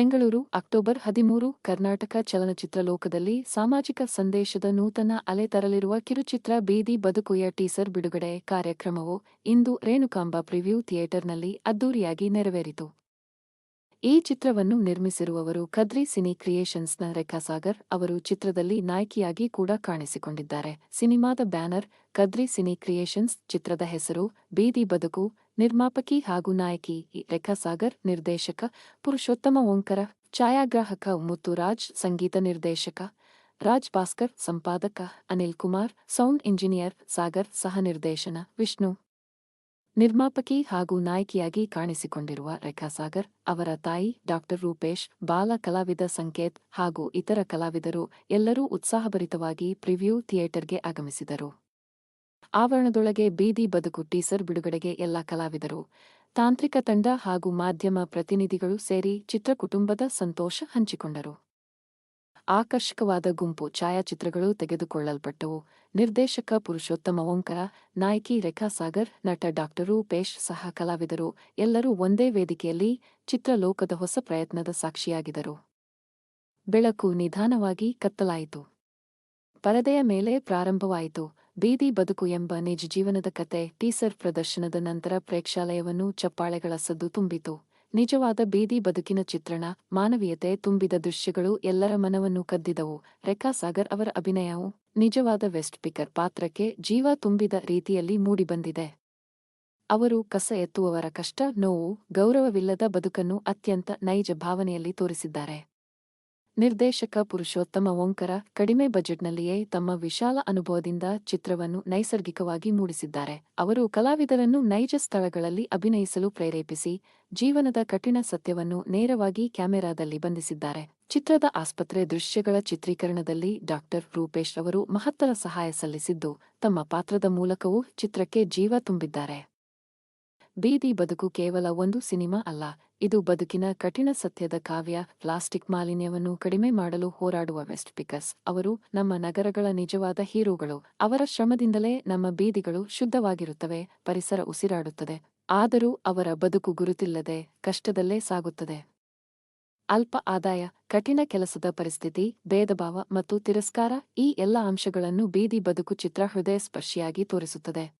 Bengaluru, October ಹದಿಮೂರು, ಕರ್ನಾಟಕ ಚಲನಚಿತ್ರ ಲೋಕದಲ್ಲಿ ಸಾಮಾಜಿಕ ಸಂದೇಶದ ನೂತನ ಅಲೆ ತರಲಿರುವ ಕಿರುಚಿತ್ರ ಬೀದಿ ಬದುಕುಯ ಟೀಸರ್ ಬಿಡುಗಡೆ ಕಾರ್ಯಕ್ರಮವು ಇಂದು ರೇಣುಕಾಂಬ ಪ್ರಿವ್ಯೂ ಥಿಯೇಟರ್ನಲ್ಲಿ ಅದ್ದೂರಿಯಾಗಿ ನೆರವೇರಿತು. ಈ ಚಿತ್ರವನ್ನು ನಿರ್ಮಿಸಿರುವವರು ಕದ್ರಿ ಸಿನಿ ಕ್ರಿಯೇಷನ್ಸ್ನ ರೇಖಾಸಾಗರ್ ಅವರು ಚಿತ್ರದಲ್ಲಿ ನಾಯಕಿಯಾಗಿ ಕೂಡ ಕಾಣಿಸಿಕೊಂಡಿದ್ದಾರೆ. ಸಿನಿಮಾದ ಬ್ಯಾನರ್ ಕದ್ರಿ ಸಿನಿ ಕ್ರಿಯೇಷನ್ಸ್ ಚಿತ್ರದ ಹೆಸರು, ಬೀದಿ ಬದುಕು, ನಿರ್ಮಾಪಕಿ ಹಾಗೂ ನಾಯಕಿ ರೇಖಾ ಸಾಗರ್ ನಿರ್ದೇಶಕ, ಪುರುಷೋತ್ತಮ ಓಂಕರ, ಛಾಯಾಗ್ರಾಹಕ ಮುತ್ತುರಾಜ್, ಸಂಗೀತ ನಿರ್ದೇಶಕ, ರಾಜ್ ಭಾಸ್ಕರ್, ಸಂಪಾದಕ ಅನಿಲ್ ಕುಮಾರ್, ಸೌಂಡ್ ಇಂಜಿನಿಯರ್ ಸಾಗರ್, ಸಹ ನಿರ್ದೇಶನ, ವಿಷ್ಣು. ನಿರ್ಮಾಪಕಿ ಹಾಗೂ ನಾಯಕಿಯಾಗಿ ಕಾಣಿಸಿಕೊಂಡಿರುವ ರೇಖಾಸಾಗರ್, ಅವರ ತಾಯಿ ಡಾಕ್ಟರ್ ರೂಪೇಶ್, ಬಾಲ ಕಲಾವಿದ ಸಂಕೇತ್ ಹಾಗೂ ಇತರ ಕಲಾವಿದರು ಎಲ್ಲರೂ ಉತ್ಸಾಹಭರಿತವಾಗಿ ಪ್ರಿವ್ಯೂ ಥಿಯೇಟರ್ಗೆ ಆಗಮಿಸಿದರು. ಆವರಣದೊಳಗೆ ಬೀದಿ ಬದುಕು ಟೀಸರ್ ಬಿಡುಗಡೆಗೆ ಎಲ್ಲ ಕಲಾವಿದರು. ತಾಂತ್ರಿಕ ತಂಡ ಹಾಗೂ ಮಾಧ್ಯಮ ಪ್ರತಿನಿಧಿಗಳು ಸೇರಿ ಚಿತ್ರಕುಟುಂಬದ ಸಂತೋಷ ಹಂಚಿಕೊಂಡರು. ಆಕರ್ಷಕವಾದ ಗುಂಪು ಛಾಯಾಚಿತ್ರಗಳು ತೆಗೆದುಕೊಳ್ಳಲ್ಪಟ್ಟವು. ನಿರ್ದೇಶಕ ಪುರುಷೋತ್ತಮ ಓಂಕರ, ನಾಯಕಿ ರೇಖಾ ಸಾಗರ್, ನಟ ಡಾಕ್ಟರ್ ರೂಪೇಶ್ ಸಹ ಕಲಾವಿದರು. ಎಲ್ಲರೂ ಒಂದೇ ವೇದಿಕೆಯಲ್ಲಿ ಚಿತ್ರಲೋಕದ ಹೊಸ ಪ್ರಯತ್ನದ ಸಾಕ್ಷಿಯಾಗಿದರು ಬೆಳಕು ನಿಧಾನವಾಗಿ ಕತ್ತಲಾಯಿತು. ಪರದೆಯ ಮೇಲೆ ಪ್ರಾರಂಭವಾಯಿತು. ಬೀದಿ ಬದುಕು ಎಂಬ ನಿಜ ಜೀವನದ ಕತೆ, ಟೀಸರ್ ಪ್ರದರ್ಶನದ ನಂತರ ಪ್ರೇಕ್ಷಾಲಯವನ್ನು ಚಪ್ಪಾಳೆಗಳ ಸದ್ದು ತುಂಬಿತು. ನಿಜವಾದ ಬೇದಿ ಬದುಕಿನ ಚಿತ್ರಣ, ಮಾನವೀಯತೆ ತುಂಬಿದ ದೃಶ್ಯಗಳು ಎಲ್ಲರ ಮನವನ್ನು ಕದ್ದಿದವು. ರೇಖಾಸಾಗರ್ ಅವರ ಅಭಿನಯವು ನಿಜವಾದ ವೆಸ್ಟ್ ಪಿಕರ್ ಪಾತ್ರಕ್ಕೆ ಜೀವ ತುಂಬಿದ ರೀತಿಯಲ್ಲಿ ಮೂಡಿಬಂದಿದೆ. ಅವರು ಕಸ ಎತ್ತುವವರ ಕಷ್ಟ, ನೋವು, ಗೌರವವಿಲ್ಲದ ಬದುಕನ್ನು ಅತ್ಯಂತ ನೈಜ ಭಾವನೆಯಲ್ಲಿ ತೋರಿಸಿದ್ದಾರೆ. ನಿರ್ದೇಶಕ ಪುರುಷೋತ್ತಮ ಓಂಕರ ಕಡಿಮೆ ಬಜೆಟ್ನಲ್ಲಿಯೇ ತಮ್ಮ ವಿಶಾಲ ಅನುಭವದಿಂದ ಚಿತ್ರವನ್ನು ನೈಸರ್ಗಿಕವಾಗಿ ಮೂಡಿಸಿದ್ದಾರೆ. ಅವರು ಕಲಾವಿದರನ್ನು ನೈಜ ಸ್ಥಳಗಳಲ್ಲಿ ಅಭಿನಯಿಸಲು ಪ್ರೇರೇಪಿಸಿ, ಜೀವನದ ಕಠಿಣ ಸತ್ಯವನ್ನು ನೇರವಾಗಿ ಕ್ಯಾಮೆರಾದಲ್ಲಿ ಬಂಧಿಸಿದ್ದಾರೆ. ಚಿತ್ರದ ಆಸ್ಪತ್ರೆ ದೃಶ್ಯಗಳ ಚಿತ್ರೀಕರಣದಲ್ಲಿ ಡಾಕ್ಟರ್ ರೂಪೇಶ್ ಅವರು ಮಹತ್ತರ ಸಹಾಯ ಸಲ್ಲಿಸಿದ್ದು, ತಮ್ಮ ಪಾತ್ರದ ಮೂಲಕವೂ ಚಿತ್ರಕ್ಕೆ ಜೀವ ತುಂಬಿದ್ದಾರೆ. ಬೀದಿ ಬದುಕು ಕೇವಲ ಒಂದು ಸಿನಿಮಾ ಅಲ್ಲ ಇದು ಬದುಕಿನ ಕಠಿಣ ಸತ್ಯದ ಕಾವ್ಯ. ಪ್ಲಾಸ್ಟಿಕ್ ಮಾಲಿನ್ಯವನ್ನು ಕಡಿಮೆ ಮಾಡಲು ಹೋರಾಡುವ ವೆಸ್ಟ್ ಪಿಕಸ್ ಅವರು ನಮ್ಮ ನಗರಗಳ ನಿಜವಾದ ಹೀರೋಗಳು. ಅವರ ಶ್ರಮದಿಂದಲೇ ನಮ್ಮ ಬೀದಿಗಳು ಶುದ್ಧವಾಗಿರುತ್ತವೆ. ಪರಿಸರ ಉಸಿರಾಡುತ್ತದೆ. ಆದರೂ ಅವರ ಬದುಕು ಗುರುತಿಲ್ಲದೆ ಕಷ್ಟದಲ್ಲೇ ಸಾಗುತ್ತದೆ. ಅಲ್ಪ ಆದಾಯ, ಕಠಿಣ ಕೆಲಸದ ಪರಿಸ್ಥಿತಿ, ಭೇದಭಾವ ಮತ್ತು ತಿರಸ್ಕಾರ ಈ ಎಲ್ಲ ಅಂಶಗಳನ್ನು ಬೀದಿ ಬದುಕು ಚಿತ್ರ ಹೃದಯ ಸ್ಪರ್ಶಿಯಾಗಿ ತೋರಿಸುತ್ತದೆ.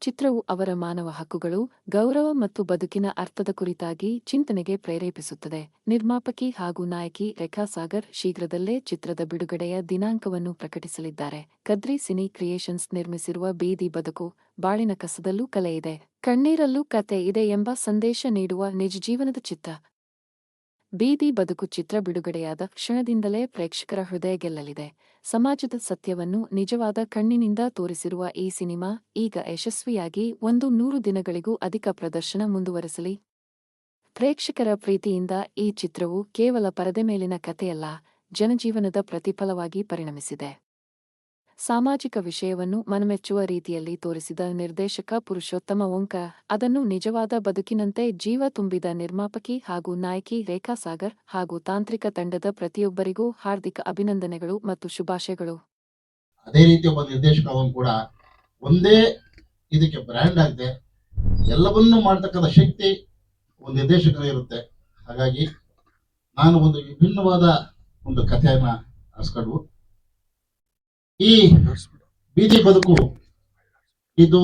ಚಿತ್ರವು ಅವರ ಮಾನವ ಹಕ್ಕುಗಳು, ಗೌರವ ಮತ್ತು ಬದುಕಿನ ಅರ್ಥದ ಕುರಿತಾಗಿ ಚಿಂತನೆಗೆ ಪ್ರೇರೇಪಿಸುತ್ತದೆ. ನಿರ್ಮಾಪಕಿ ಹಾಗೂ ನಾಯಕಿ ರೇಖಾ ಸಾಗರ್ ಶೀಘ್ರದಲ್ಲೇ ಚಿತ್ರದ ಬಿಡುಗಡೆಯ ದಿನಾಂಕವನ್ನು ಪ್ರಕಟಿಸಲಿದ್ದಾರೆ. ಕದ್ರಿ ಸಿನಿ ಕ್ರಿಯೇಷನ್ಸ್ ನಿರ್ಮಿಸಿರುವ ಬೀದಿ ಬದುಕು, ಬಾಳಿನ ಕಸದಲ್ಲೂ ಕಲೆ ಇದೆ. ಕಣ್ಣೀರಲ್ಲೂ ಕತೆ ಇದೆ ಎಂಬ ಸಂದೇಶ ನೀಡುವ ನಿಜ ಜೀವನದ ಚಿತ್ರ. ಬೀದಿ ಬದುಕು ಚಿತ್ರ ಬಿಡುಗಡೆಯಾದ ಕ್ಷಣದಿಂದಲೇ ಪ್ರೇಕ್ಷಕರ ಹೃದಯ ಗೆಲ್ಲಲಿದೆ. ಸಮಾಜದ ಸತ್ಯವನ್ನು ನಿಜವಾದ ಕಣ್ಣಿನಿಂದ ತೋರಿಸಿರುವ ಈ ಸಿನಿಮಾ ಈಗ ಯಶಸ್ವಿಯಾಗಿ ಒಂದು ನೂರು ದಿನಗಳಿಗೂ ಅಧಿಕ ಪ್ರದರ್ಶನ ಮುಂದುವರೆಸಲಿ. ಪ್ರೇಕ್ಷಕರ ಪ್ರೀತಿಯಿಂದ ಈ ಚಿತ್ರವು ಕೇವಲ ಪರದೆ ಮೇಲಿನ ಕಥೆಯಲ್ಲ, ಜನಜೀವನದ ಪ್ರತಿಫಲವಾಗಿ ಪರಿಣಮಿಸಿದೆ. ಸಾಮಾಜಿಕ ವಿಷಯವನ್ನು ಮನಮೆಚ್ಚುವ ರೀತಿಯಲ್ಲಿ ತೋರಿಸಿದ ನಿರ್ದೇಶಕ ಪುರುಷೋತ್ತಮ ಓಂಕ, ಅದನ್ನು ನಿಜವಾದ ಬದುಕಿನಂತೆ ಜೀವ ತುಂಬಿದ ನಿರ್ಮಾಪಕಿ ಹಾಗೂ ನಾಯಕಿ ರೇಖಾ ಸಾಗರ್ ಹಾಗೂ ತಾಂತ್ರಿಕ ತಂಡದ ಪ್ರತಿಯೊಬ್ಬರಿಗೂ ಹಾರ್ದಿಕ ಅಭಿನಂದನೆಗಳು ಮತ್ತು ಶುಭಾಶಯಗಳು. ಅದೇ ರೀತಿ ಒಬ್ಬ ನಿರ್ದೇಶಕ ಕೂಡ ಒಂದೇ ಇದಕ್ಕೆ ಬ್ರ್ಯಾಂಡ್ ಆಗಿದೆ ಎಲ್ಲವನ್ನೂ ಮಾಡ್ತಕ್ಕಂಥ ಶಕ್ತಿ ಒಂದು ನಿರ್ದೇಶಕರೇ ಇರುತ್ತೆ. ಹಾಗಾಗಿ ನಾನು ಒಂದು ವಿಭಿನ್ನವಾದ ಒಂದು ಕಥೆಯನ್ನು ಆರಿಸ್ಕೊಂಡು ಈ ಬೀದಿ ಬದುಕು, ಇದು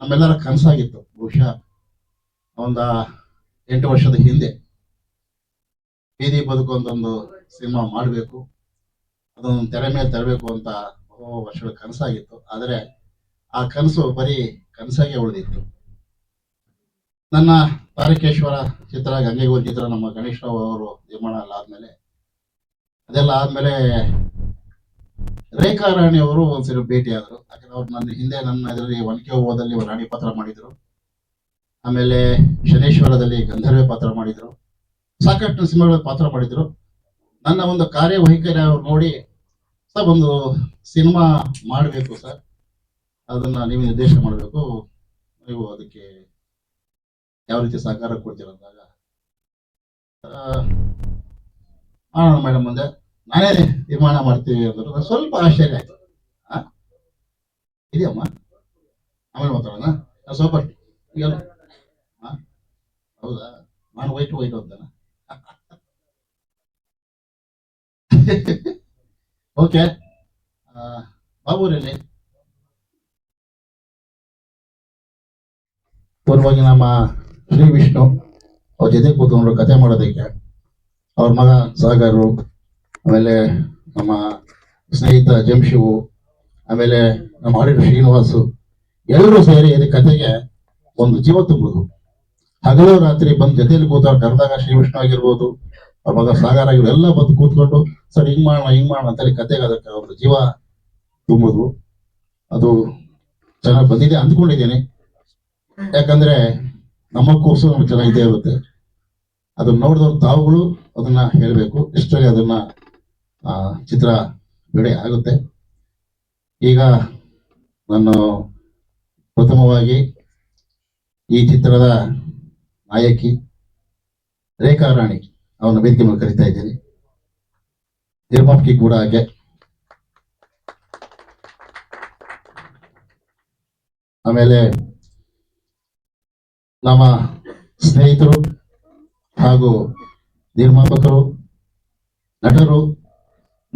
ನಮ್ಮೆಲ್ಲರ ಕನಸಾಗಿತ್ತು. ಬಹುಶಃ ಒಂದ ಎಂಟು ವರ್ಷದ ಹಿಂದೆ ಬೀದಿ ಬದುಕು ಅಂತ ಒಂದು ಸಿನಿಮಾ ಮಾಡಬೇಕು, ಅದೊಂದು ತೆರೆ ಮೇಲೆ ತರಬೇಕು ಅಂತ ಬಹು ವರ್ಷಗಳ ಕನಸಾಗಿತ್ತು. ಆದರೆ ಆ ಕನಸು ಬರೀ ಕನಸಾಗೆ ಉಳಿದಿತ್ತು. ನನ್ನ ತಾರಕೇಶ್ವರ ಚಿತ್ರ, ಗಂಗೆಗೋಲ್ ಚಿತ್ರ ನಮ್ಮ ಗಣೇಶ್ ರಾವ್ ಅವರು ನಿರ್ಮಾಣ ಎಲ್ಲ ಆದ್ಮೇಲೆ, ಅದೆಲ್ಲ ಆದ್ಮೇಲೆ ರೇಖಾ ರಾಣಿ ಅವರು ಒಂದ್ಸರಿ ಭೇಟಿ ಆದರು. ಯಾಕಂದ್ರೆ ಅವ್ರು ನನ್ನ ಹಿಂದೆ ನನ್ನ ಇದರಲ್ಲಿ ಒನಕೆ ಓದಲ್ಲಿ ರಾಣಿ ಪಾತ್ರ ಮಾಡಿದ್ರು. ಆಮೇಲೆ ಶನೇಶ್ವರದಲ್ಲಿ ಗಂಧರ್ವ ಪಾತ್ರ ಮಾಡಿದ್ರು. ಸಾಕಷ್ಟು ಸಿನಿಮಾಗಳ ಪಾತ್ರ ಮಾಡಿದ್ರು. ನನ್ನ ಒಂದು ಕಾರ್ಯವೈಖರಿ ಅವ್ರು ನೋಡಿ, ಸರ್, ಒಂದು ಸಿನಿಮಾ ಮಾಡಬೇಕು, ಸರ್. ಅದನ್ನ ನೀವು ನಿರ್ದೇಶನ ಮಾಡಬೇಕು. ನೀವು ಅದಕ್ಕೆ ಯಾವ ರೀತಿ ಸಹಕಾರ ಕೊಡ್ತೀರ ಅಂದಾಗ ಮೇಡಮ್ ಮುಂದೆ. ನಾನೇ ನಿರ್ಮಾಣ ಮಾಡ್ತೀವಿ ಅಂದ್ರೆ ಸ್ವಲ್ಪ ಆಶ್ಚರ್ಯ ಆಯ್ತು? ಇದೆಯಮ್ಮ? ಆಮೇಲೆ ಮಾತಾಡೋಣ. ಸ್ವಲ್ಪ ಹೌದಾ? ನಾನು ವೈಟ್ ವೈಟ್ ಅಂತಾನ? ಓಕೆ ಬಾಬೂರಲ್ಲಿ ಪೂರ್ವವಾಗಿ ನಮ್ಮ ಶ್ರೀ ವಿಷ್ಣು ಅವ್ರ ಜೊತೆ ಕೂತ್ಕೊಂಡ್ರು ಕತೆ ಮಾಡೋದಕ್ಕೆ ಅವ್ರ ಮಗ ಸಾಗರು ಆಮೇಲೆ ನಮ್ಮ ಸ್ನೇಹಿತ ಜಂಶಿವು, ಆಮೇಲೆ ನಮ್ಮ ಆಡಿಟರ್ ಶ್ರೀನಿವಾಸು ಎಲ್ಲರೂ ಸೇರಿ ಈ ಕಥೆಗೆ ಒಂದು ಜೀವ ತುಂಬುದು ಹಗಲು ರಾತ್ರಿ ಬಂದು ಜೊತೆಯಲ್ಲಿ ಕೂತ ಕರೆದಾಗ ಶ್ರೀ ವಿಷ್ಣು ಆಗಿರ್ಬೋದು ಅವ್ರ ಸಾಗರ ಆಗಿರೋ ಎಲ್ಲ ಬಂದು ಕೂತ್ಕೊಂಡು, ಸರ್ ಹಿಂಗ್ ಮಾಡೋಣ ಹಿಂಗ್ ಮಾಡೋಣ ಅಂತೇಳಿ ಕತೆಗೆ ಅದಕ್ಕೆ ಒಂದು ಜೀವ ತುಂಬುದು ಅದು ಚೆನ್ನಾಗಿ ಬಂದಿದೆ ಅಂದ್ಕೊಂಡಿದ್ದೀನಿ. ಯಾಕಂದ್ರೆ ನಮ್ಮ ಕೋರ್ಸು ನಮ್ಗೆ ಚೆನ್ನಾಗಿದೆ ಇರುತ್ತೆ. ಅದನ್ನ ನೋಡಿದವ್ರು ತಾವುಗಳು ಅದನ್ನ ಹೇಳಬೇಕು. ಇಷ್ಟರಲ್ಲಿ ಅದನ್ನ ಚಿತ್ರ ಬಿಡುಗಡೆ ಆಗುತ್ತೆ. ಈಗ ನಾನು ಪ್ರಥಮವಾಗಿ ಈ ಚಿತ್ರದ ನಾಯಕಿ ರೇಖಾ ರಾಣಿ ಅವನ ವೇದಿಕೆ ಮೇಲೆ ಕರಿತಾ ಇದ್ದೀನಿ. ನಿರ್ಮಾಪಕಿ ಕೂಡ ಹಾಗೆ. ಆಮೇಲೆ ನಮ್ಮ ಸ್ನೇಹಿತರು ಹಾಗೂ ನಿರ್ಮಾಪಕರು, ನಟರು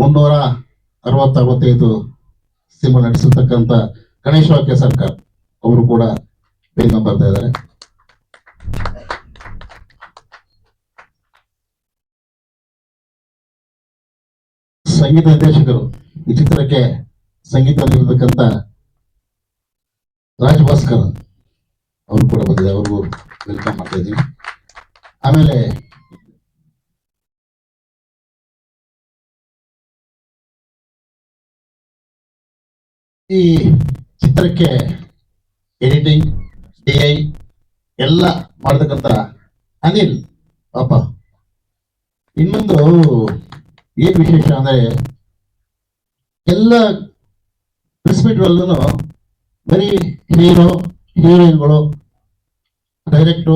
ಮುನ್ನೂರ ಅರವತ್ತ ಅರವತ್ತೈದು ಸಿನಿಮಾ ನಡೆಸಿರ್ತಕ್ಕಂಥ ಗಣೇಶ ವಾಕ್ಯ ಸರ್ಕಾರ ಅವರು ಕೂಡ ಬೇಗ ಬರ್ತಾ ಇದ್ದಾರೆ ಸಂಗೀತ ನಿರ್ದೇಶಕರು ಈ ಚಿತ್ರಕ್ಕೆ ಸಂಗೀತ ನೀಡಿರ್ತಕ್ಕಂಥ ರಾಜ್ ಭಾಸ್ಕರ್ ಅವರು ಕೂಡ ಬಂದಿದ್ದಾರೆ. ಅವ್ರಿಗೂ ವೆಲ್ಕಮ್ ಮಾಡ್ತಾ ಇದ್ದೀವಿ ಆಮೇಲೆ ಈ ಚಿತ್ರಕ್ಕೆ ಎಡಿಟಿಂಗ್ ಡಿ ಐ ಎಲ್ಲ ಮಾಡ್ತಕ್ಕಂಥ ಅನಿಲ್ ಪಾಪ. ಇನ್ನೊಂದು ಏನ್ ವಿಶೇಷ ಅಂದ್ರೆ ಎಲ್ಲ ಪ್ರೆಸ್ ಮೀಟ್ಗಳಲ್ಲೂ ಬರೀ ಹೀರೋ ಹೀರೋಯಿನ್ಗಳು ಡೈರೆಕ್ಟು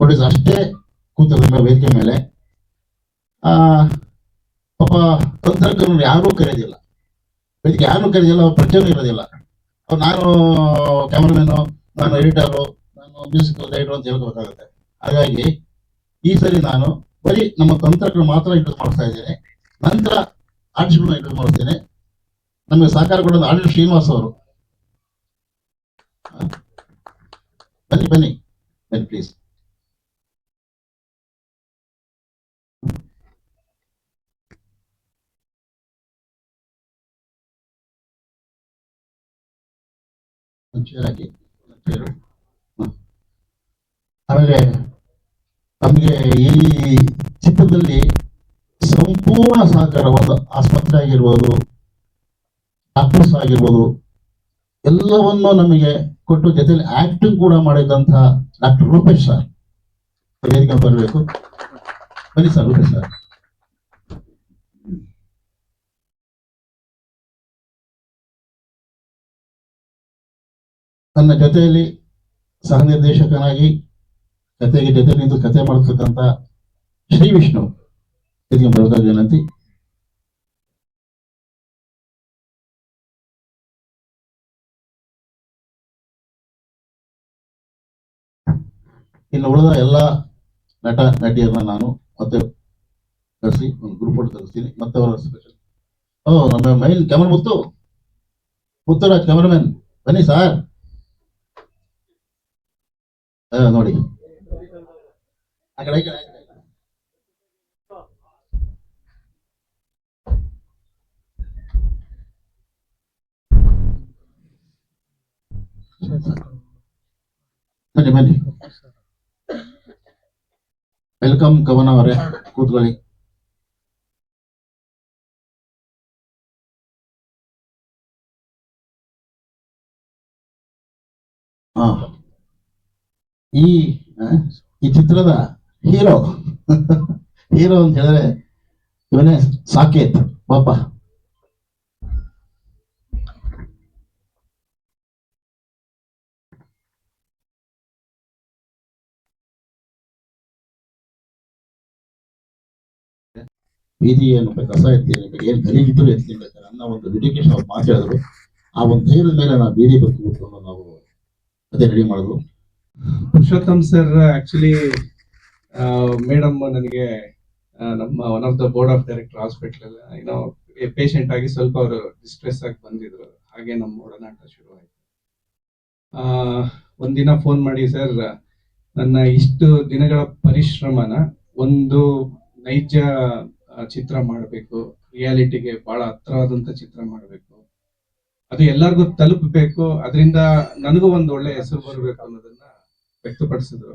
ಪ್ರೊಡ್ಯೂಸ್ ಅಷ್ಟೇ ಕೂತಿದ್ರು ವೇದಿಕೆ ಮೇಲೆ. ಪಾಪ ತಂತ್ರಜ್ಞರು ಯಾರೂ ಕರೆಯೋದಿಲ್ಲ ವೇದಿಕೆ ಯಾರು ಕರೆಯಲ್ಲ ಅವ್ರ ಪ್ರಚಾರ ಇರೋದಿಲ್ಲ. ನಾನು ಕ್ಯಾಮ್ರಾಮನ್ನು ನಾನು ಎಡಿಟರು ನಾನು ಮ್ಯೂಸಿಕ್ ರೈಟರ್ ಅಂತ ಹೇಳ್ಕೋಬೇಕಾಗುತ್ತೆ ಹಾಗಾಗಿ ಈ ಸರಿ ನಾನು ಬರೀ ನಮ್ಮ ತಂತ್ರಗಳು ಮಾತ್ರ ಇಂಟ್ರೆಸ್ ಮಾಡ್ತಾ ಇದ್ದೇನೆ. ನಂತರ ಇಂಟ್ರೆಸ್ ಮಾಡ್ತೇನೆ. ನಮಗೆ ಸಹಕಾರ ಕೊಡೋದು ಆರ್ಟಿಸ್ಟ್ ಶ್ರೀನಿವಾಸ್ ಅವರು. ಬನ್ನಿ ಬನ್ನಿ. ಬನ್ನಿ ಪ್ಲೀಸ್ ಚೇರು ಆಮೇಲೆ ನಮಗೆ ಈ ಚಿತ್ರದಲ್ಲಿ ಸಂಪೂರ್ಣ ಸಹಕಾರವಾದ ಆಸ್ಪತ್ರೆ ಆಗಿರ್ಬೋದು, ಡಾಕ್ಟರ್ಸ್ ಆಗಿರ್ಬೋದು, ಎಲ್ಲವನ್ನು ನಮಗೆ ಕೊಟ್ಟು ಜೊತೆಲಿ ಆಕ್ಟಿಂಗ್ ಕೂಡ ಮಾಡಿದಂತಹ ಡಾಕ್ಟರ್ ರೂಪೇಶ್ ಸರ್. ವೇದಿಕೆ ಬರಬೇಕು. ಬನ್ನಿ ಸರ್ ರೂಪೇಶ್ ಸರ್. ನನ್ನ ಜೊತೆಯಲ್ಲಿ ಸಹ ನಿರ್ದೇಶಕನಾಗಿ ಕತೆಗೆ ಜೊತೆ ನಿಂತು ಕತೆ ಮಾಡ್ತಕ್ಕಂಥ ಶ್ರೀ ವಿಷ್ಣು. ಇದಕ್ಕೆ ಬರೋದಾಗ ವಿನಂತಿ. ಇನ್ನು ಉಳಿದ ಎಲ್ಲ ನಟ, ನಟಿಯರನ್ನ ನಾನು ಮತ್ತೆ ಕರೆಸಿ, ಒಂದು ಗ್ರೂಪ್ ಫೋಟೋ ತರಿಸ್ತೀನಿ ಮತ್ತೆ ಅವರ ಸ್ಪೆಷಲ್ ಓ, ನಮ್ಮ main camera Muthu. Muthuraj cameraman ಬನ್ನಿ ಸರ್ ನೋಡಿ ಆ ಕಡೆ ಈ ಕಡೆ, ಆ ಕಡೆ. ಬನ್ನಿ ಬನ್ನಿ ವೆಲ್ಕಮ್ ಕವನ ಅವರೇ ಕೂತ್ಕೊಳ್ಳಿ ಹಾ ಈ ಈ ಚಿತ್ರದ ಹೀರೋ ಹೀರೋ ಅಂತ ಹೇಳಿದ್ರೆ ಇವನೇ ಸಾಕೇತ್ ಪಾಪ ಬೀದಿ ಏನು ಕಸ ಎತ್ತಿರಬೇಕು ಏನ್ ಗಲೀಜಿದ್ರು ಎತ್ತೀನಿ ಬೇಕಾದ್ರೆ ಅನ್ನೋ ಒಂದು ಡೆಡಿಕೇಶನ್ ಅವ್ರು ಮಾತಾಡಿದ್ರು ಆ ಒಂದು ಧೈರ್ಯದ ಮೇಲೆ ನಾವು ಬೀದಿ ಕೂತ್ಕೊಂಡು ನಾವು ಅದೇ ರೆಡಿ ಮಾಡಿದ್ವು. ಪುರುಷೋತ್ತಮ್ ಸರ್ ಆಕ್ಚುಲಿ ಮೇಡಮ್ ನನಗೆ ನಮ್ಮ one of the board of director hospital ಏನೋ ಪೇಷಂಟ್ ಆಗಿ ಸ್ವಲ್ಪ ಅವರು ಡಿಸ್ಟ್ರೆಸ್ ಆಗಿ ಬಂದಿದ್ರು. ಹಾಗೆ ನಮ್ಮ ಒಡನಾಟ ಶುರು ಆಯ್ತು ಒಂದಿನ ಫೋನ್ ಮಾಡಿ ಸರ್ ನನ್ನ ಇಷ್ಟು ದಿನಗಳ ಪರಿಶ್ರಮನ ಒಂದು ನೈಜ ಚಿತ್ರ ಮಾಡಬೇಕು. ರಿಯಾಲಿಟಿಗೆ ಬಹಳ ಹತ್ರವಾದಂತ ಚಿತ್ರ ಮಾಡಬೇಕು. ಅದು ಎಲ್ಲರಿಗೂ ತಲುಪಬೇಕು. ಅದರಿಂದ ನನಗೂ ಒಂದು ಒಳ್ಳೆ ಹೆಸರು ಬರಬೇಕು ಅನ್ನೋದನ್ನ ವ್ಯಕ್ತಪಡಿಸಿದ್ರು.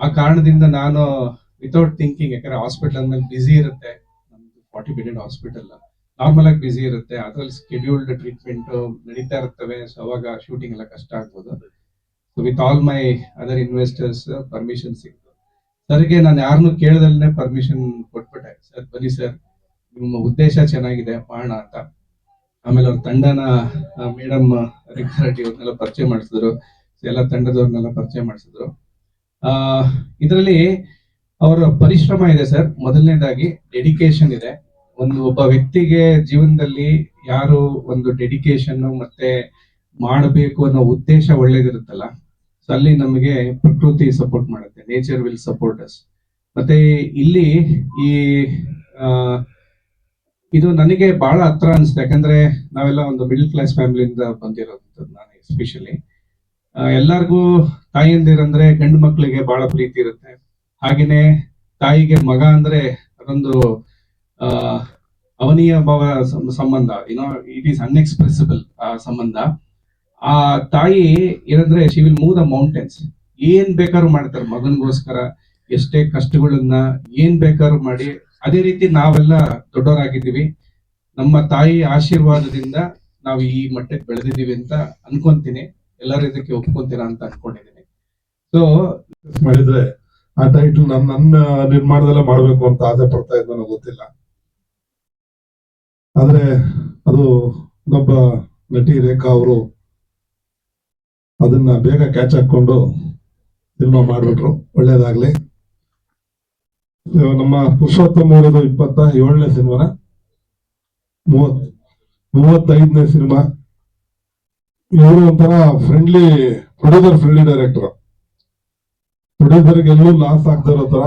ಆ ಕಾರಣದಿಂದ ನಾನು ವಿತೌಟ್ ಥಿಂಕಿಂಗ್ ಯಾಕಂದ್ರೆ ಹಾಸ್ಪಿಟಲ್ ಅಂದ್ಮೇಲೆ ಬ್ಯುಸಿ ಇರುತ್ತೆ. ನಮ್ದು ಫಾರ್ಟಿ ಬೆಡೆಡ್ ಹಾಸ್ಪಿಟಲ್ ನಾರ್ಮಲ್ ಆಗಿ ಬ್ಯುಸಿ ಇರುತ್ತೆ. ಅದ್ರಲ್ಲಿ ಸ್ಕೆಡ್ಯೂಲ್ಡ್ ಟ್ರೀಟ್ಮೆಂಟ್ ನಡೀತಾ ಇರ್ತವೆ. ಸೊ ಅವಾಗ ಶೂಟಿಂಗ್ ಎಲ್ಲ ಕಷ್ಟ ಆಗ್ಬೋದು. So with all my other investors permission ಸಿಕ್ತು. ಸರ್ಗೆ ನಾನು ಯಾರನ್ನು ಕೇಳದಲ್ಲೇ ಪರ್ಮಿಷನ್ ಕೊಟ್ಬಿಟ್ಟೆ. ಸರ್, ಬನ್ನಿ ಸರ್. ನಿಮ್ಮ ಉದ್ದೇಶ ಚೆನ್ನಾಗಿದೆ, ಮಾಡೋಣ ಅಂತ. ಆಮೇಲೆ ಅವ್ರ ತಂಡನ ಮೇಡಮ್ ರೆಡ್ಡಿ ಅವ್ರನ್ನೆಲ್ಲ ಪರಿಚಯ ಮಾಡಿಸಿದ್ರು. ಎಲ್ಲ ತಂಡದವ್ರನ್ನೆಲ್ಲ ಪರಿಚಯ ಮಾಡಿಸಿದ್ರು. ಆ, ಇದರಲ್ಲಿ ಅವರ ಪರಿಶ್ರಮ ಇದೆ ಸರ್. ಮೊದಲನೇದಾಗಿ ಡೆಡಿಕೇಶನ್ ಇದೆ. ಒಂದು ಒಬ್ಬ ವ್ಯಕ್ತಿಗೆ ಜೀವನದಲ್ಲಿ ಯಾರು ಒಂದು ಡೆಡಿಕೇಶನ್ ಮತ್ತೆ ಮಾಡಬೇಕು ಅನ್ನೋ ಉದ್ದೇಶ ಒಳ್ಳೇದಿರುತ್ತಲ್ಲ, ಸೊ ಅಲ್ಲಿ ನಮಗೆ ಪ್ರಕೃತಿ ಸಪೋರ್ಟ್ ಮಾಡುತ್ತೆ ನೇಚರ್ ವಿಲ್ ಸಪೋರ್ಟ್ ಅಸ್ ಮತ್ತೆ ಇಲ್ಲಿ ಈ ಇದು ನನಗೆ ಬಹಳ ಹತ್ರ ಅನ್ಸುತ್ತೆ. ಯಾಕಂದ್ರೆ ನಾವೆಲ್ಲ ಒಂದು ಮಿಡಲ್ ಕ್ಲಾಸ್ ಫ್ಯಾಮಿಲಿಯಿಂದ ಬಂದಿರೋದು ನಾನು ಎಸ್ಪೆಷಲಿ ಎಲ್ಲರಿಗೂ ತಾಯಿಯಂದಿರಂದ್ರೆ ಗಂಡು ಮಕ್ಕಳಿಗೆ ಬಹಳ ಪ್ರೀತಿ ಇರುತ್ತೆ. ಹಾಗೇನೆ ತಾಯಿಗೆ ಮಗ ಅಂದ್ರೆ ಅದೊಂದು, ಆ, ಅವನೀಯ ಭಾವ ಸಂಬಂಧ ಏನೋ ಇಟ್ ಈಸ್ ಅನ್ಎಕ್ಸ್ಪ್ರೆಸಿಬಲ್ ಆ ಸಂಬಂಧ. ಆ ತಾಯಿ ಏನಂದ್ರೆ she will move the mountains ಏನ್ ಬೇಕಾದ್ರೂ ಮಾಡ್ತಾರೆ ಮಗನಿಗೋಸ್ಕರ, ಎಷ್ಟೇ ಕಷ್ಟಗಳನ್ನ ಏನ್ ಬೇಕಾದ್ರೂ ಮಾಡಿ. ಅದೇ ರೀತಿ ನಾವೆಲ್ಲ ದೊಡ್ಡವರಾಗಿದ್ದೀವಿ. ನಮ್ಮ ತಾಯಿ ಆಶೀರ್ವಾದದಿಂದ ನಾವು ಈ ಮಟ್ಟಕ್ಕೆ ಬೆಳೆದಿದ್ದೀವಿ ಅಂತ ಅನ್ಕೊಂತೀನಿ. ಎಲ್ಲರೂ ಇದಕ್ಕೆ ಒಪ್ಕೊಂತೀರಾ ಅಂತ ಅನ್ಕೊಂಡಿದ್ದೀನಿ. ಸೊ ಮಾಡಿದ್ರೆ ಆ ಟೈಟಲ್ ನನ್ನ ನನ್ನ ನಿರ್ಮಾಣದಲ್ಲೇ ಮಾಡ್ಬೇಕು ಅಂತ ಆಸೆ ಪಡ್ತಾ ಇದ್ದ ಗೊತ್ತಿಲ್ಲ. ಆದ್ರೆ, ಅದು ಒಬ್ಬ ನಟಿ ರೇಖಾ ಅವರು ಅದನ್ನ ಬೇಗ ಕ್ಯಾಚ್ ಹಾಕೊಂಡು ಸಿನಿಮಾ ಮಾಡ್ಬಿಟ್ರು. ಒಳ್ಳೇದಾಗ್ಲಿ. ನಮ್ಮ ಪುರುಷೋತ್ತಮ ಇಪ್ಪತ್ತ ಏಳನೇ ಸಿನಿಮಾನ. ಮೂವತ್ ಮೂವತ್ತೈದನೇ ಸಿನಿಮಾ. ಇವರು ಒಂಥರ ಫ್ರೆಂಡ್ಲಿ ಪ್ರೊಡ್ಯೂಸರ್ ಫ್ರೆಂಡ್ಲಿ ಡೈರೆಕ್ಟರ್ ಪ್ರೊಡ್ಯೂಸರ್ಗೆ ಎಲ್ಲೂ ಲಾಸ್ ಆಗ್ತಾ ಇರೋ ತರ.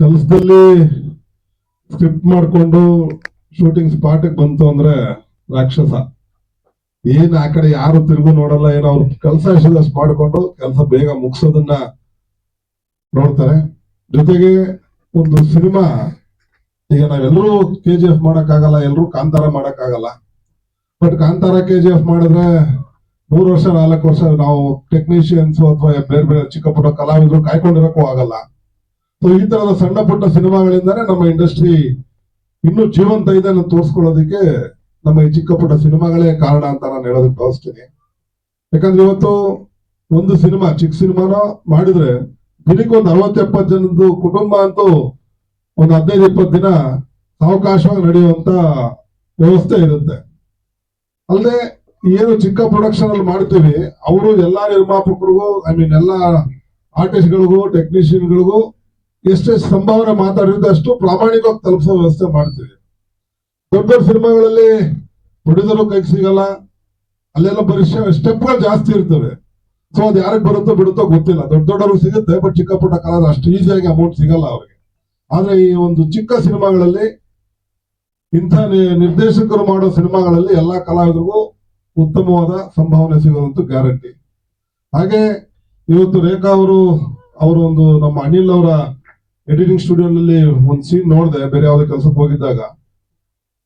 ಕೆಲಸದಲ್ಲಿ ಸ್ಕ್ರಿಪ್ಟ್ ಮಾಡಿಕೊಂಡು ಶೂಟಿಂಗ್ ಸ್ಪಾಟ್ ಬಂತು ಅಂದ್ರೆ ರಾಕ್ಷಸ. ಏನ್ ಆ ಕಡೆ ಯಾರು ತಿರುಗು ನೋಡಲ್ಲ, ಏನೋ ಅವ್ರ ಕೆಲಸ ಎಷ್ಟು ಮಾಡಿಕೊಂಡು ಕೆಲಸ ಬೇಗ ಮುಗಿಸೋದನ್ನ ನೋಡ್ತಾರೆ. ಜೊತೆಗೆ ಒಂದು ಸಿನಿಮಾ, ಈಗ ನಾವೆಲ್ಲರೂ ಕೆ ಜಿ ಎಫ್ ಮಾಡಕ್ಕಾಗಲ್ಲ, ಎಲ್ಲರೂ ಕಾಂತಾರ ಮಾಡಕ್ಕಾಗಲ್ಲ. But Kantara K G F ಮಾಡಿದ್ರೆ ಮೂರು ವರ್ಷ, ನಾಲ್ಕು ವರ್ಷ ನಾವು ಟೆಕ್ನಿಷಿಯನ್ಸ್ ಅಥವಾ ಬೇರೆ ಬೇರೆ ಚಿಕ್ಕ ಪುಟ್ಟ ಕಲಾವಿದರು ಕಾಯ್ಕೊಂಡಿರಕ್ಕೂ ಆಗಲ್ಲ. ಸೊ ಈ ತರದ ಸಣ್ಣ ಪುಟ್ಟ ಸಿನಿಮಾಗಳಿಂದಾನೇ ನಮ್ಮ ಇಂಡಸ್ಟ್ರಿ ಇನ್ನೂ ಜೀವಂತ ಇದೆ ಅನ್ನೋ ತೋರಿಸ್ಕೊಳ್ಳೋದಕ್ಕೆ ನಮ್ಮ ಈ ಚಿಕ್ಕ ಪುಟ್ಟ ಸಿನಿಮಾಗಳೇ ಕಾರಣ ಅಂತ ನಾನು ಹೇಳೋದಕ್ಕೆ ಬಯಸ್ತೀನಿ. ಯಾಕಂದ್ರೆ ಇವತ್ತು ಒಂದು ಸಿನಿಮಾ, ಚಿಕ್ಕ ಸಿನಿಮಾನ ಮಾಡಿದ್ರೆ ದಿನಕ್ಕೆ ಒಂದು ಅರವತ್ತು ಎಪ್ಪತ್ತು ಜನದ್ದು ಕುಟುಂಬ ಅಂತೂ ಒಂದು ಹದಿನೈದು, ಇಪ್ಪತ್ತು ದಿನ ಅವಕಾಶವಾಗಿ ನಡೆಯುವಂತ ವ್ಯವಸ್ಥೆ ಇರುತ್ತೆ. ಅಲ್ಲದೆ ಏನು ಚಿಕ್ಕ ಪ್ರೊಡಕ್ಷನ್ ಅಲ್ಲಿ ಮಾಡ್ತೀವಿ, ಅವರು ಎಲ್ಲಾ ನಿರ್ಮಾಪಕರಿಗೂ ಐ ಮೀನ್ ಎಲ್ಲಾ ಆರ್ಟಿಸ್ಟ್ಗಳಿಗೂ ಟೆಕ್ನಿಷಿಯನ್ಗಳಿಗೂ ಎಷ್ಟೇ ಸಂಭಾವನೆ ಮಾತಾಡಿದ್ರೆ ಅಷ್ಟು ಪ್ರಾಮಾಣಿಕವಾಗಿ ತಲುಪಿಸೋ ವ್ಯವಸ್ಥೆ ಮಾಡ್ತೀವಿ. ದೊಡ್ಡ ದೊಡ್ಡ ಸಿನಿಮಾಗಳಲ್ಲಿ ಪ್ರೊಡ್ಯೂಸರು ಕೈಗೆ ಸಿಗಲ್ಲ, ಅಲ್ಲೆಲ್ಲ ಬರೀ ಸ್ಟೆಪ್ಗಳು ಜಾಸ್ತಿ ಇರ್ತವೆ. ಸೊ ಅದು ಯಾರಿಗೆ ಬರುತ್ತೋ ಬಿಡುತ್ತೋ ಗೊತ್ತಿಲ್ಲ. ದೊಡ್ಡ ದೊಡ್ಡವ್ರಿಗೆ ಸಿಗುತ್ತೆ ಬಟ್ ಚಿಕ್ಕ ಪುಟ್ಟ ಕಲಾವಿದ್ರು ಅಷ್ಟು ಈಸಿಯಾಗಿ ಅಮೌಂಟ್ ಸಿಗಲ್ಲ ಅವ್ರಿಗೆ. ಆದ್ರೆ ಈ ಒಂದು ಚಿಕ್ಕ ಸಿನಿಮಾಗಳಲ್ಲಿ ಇಂಥ ನಿರ್ದೇಶಕರು ಮಾಡೋ ಸಿನಿಮಾಗಳಲ್ಲಿ ಎಲ್ಲಾ ಕಲಾವಿದರಿಗೂ ಉತ್ತಮವಾದ ಸಂಭಾವನೆ ಸಿಗೋದಂತೂ ಗ್ಯಾರಂಟಿ. ಹಾಗೆ ಇವತ್ತು ರೇಖಾ ಅವರು ಅವರೊಂದು ನಮ್ಮ ಅನಿಲ್ ಅವರ ಎಡಿಟಿಂಗ್ ಸ್ಟುಡಿಯೋನಲ್ಲಿ ಒಂದು ಸೀನ್ ನೋಡಿದೆ, ಬೇರೆ ಯಾವುದೇ ಕೆಲಸಕ್ಕೆ ಹೋಗಿದ್ದಾಗ.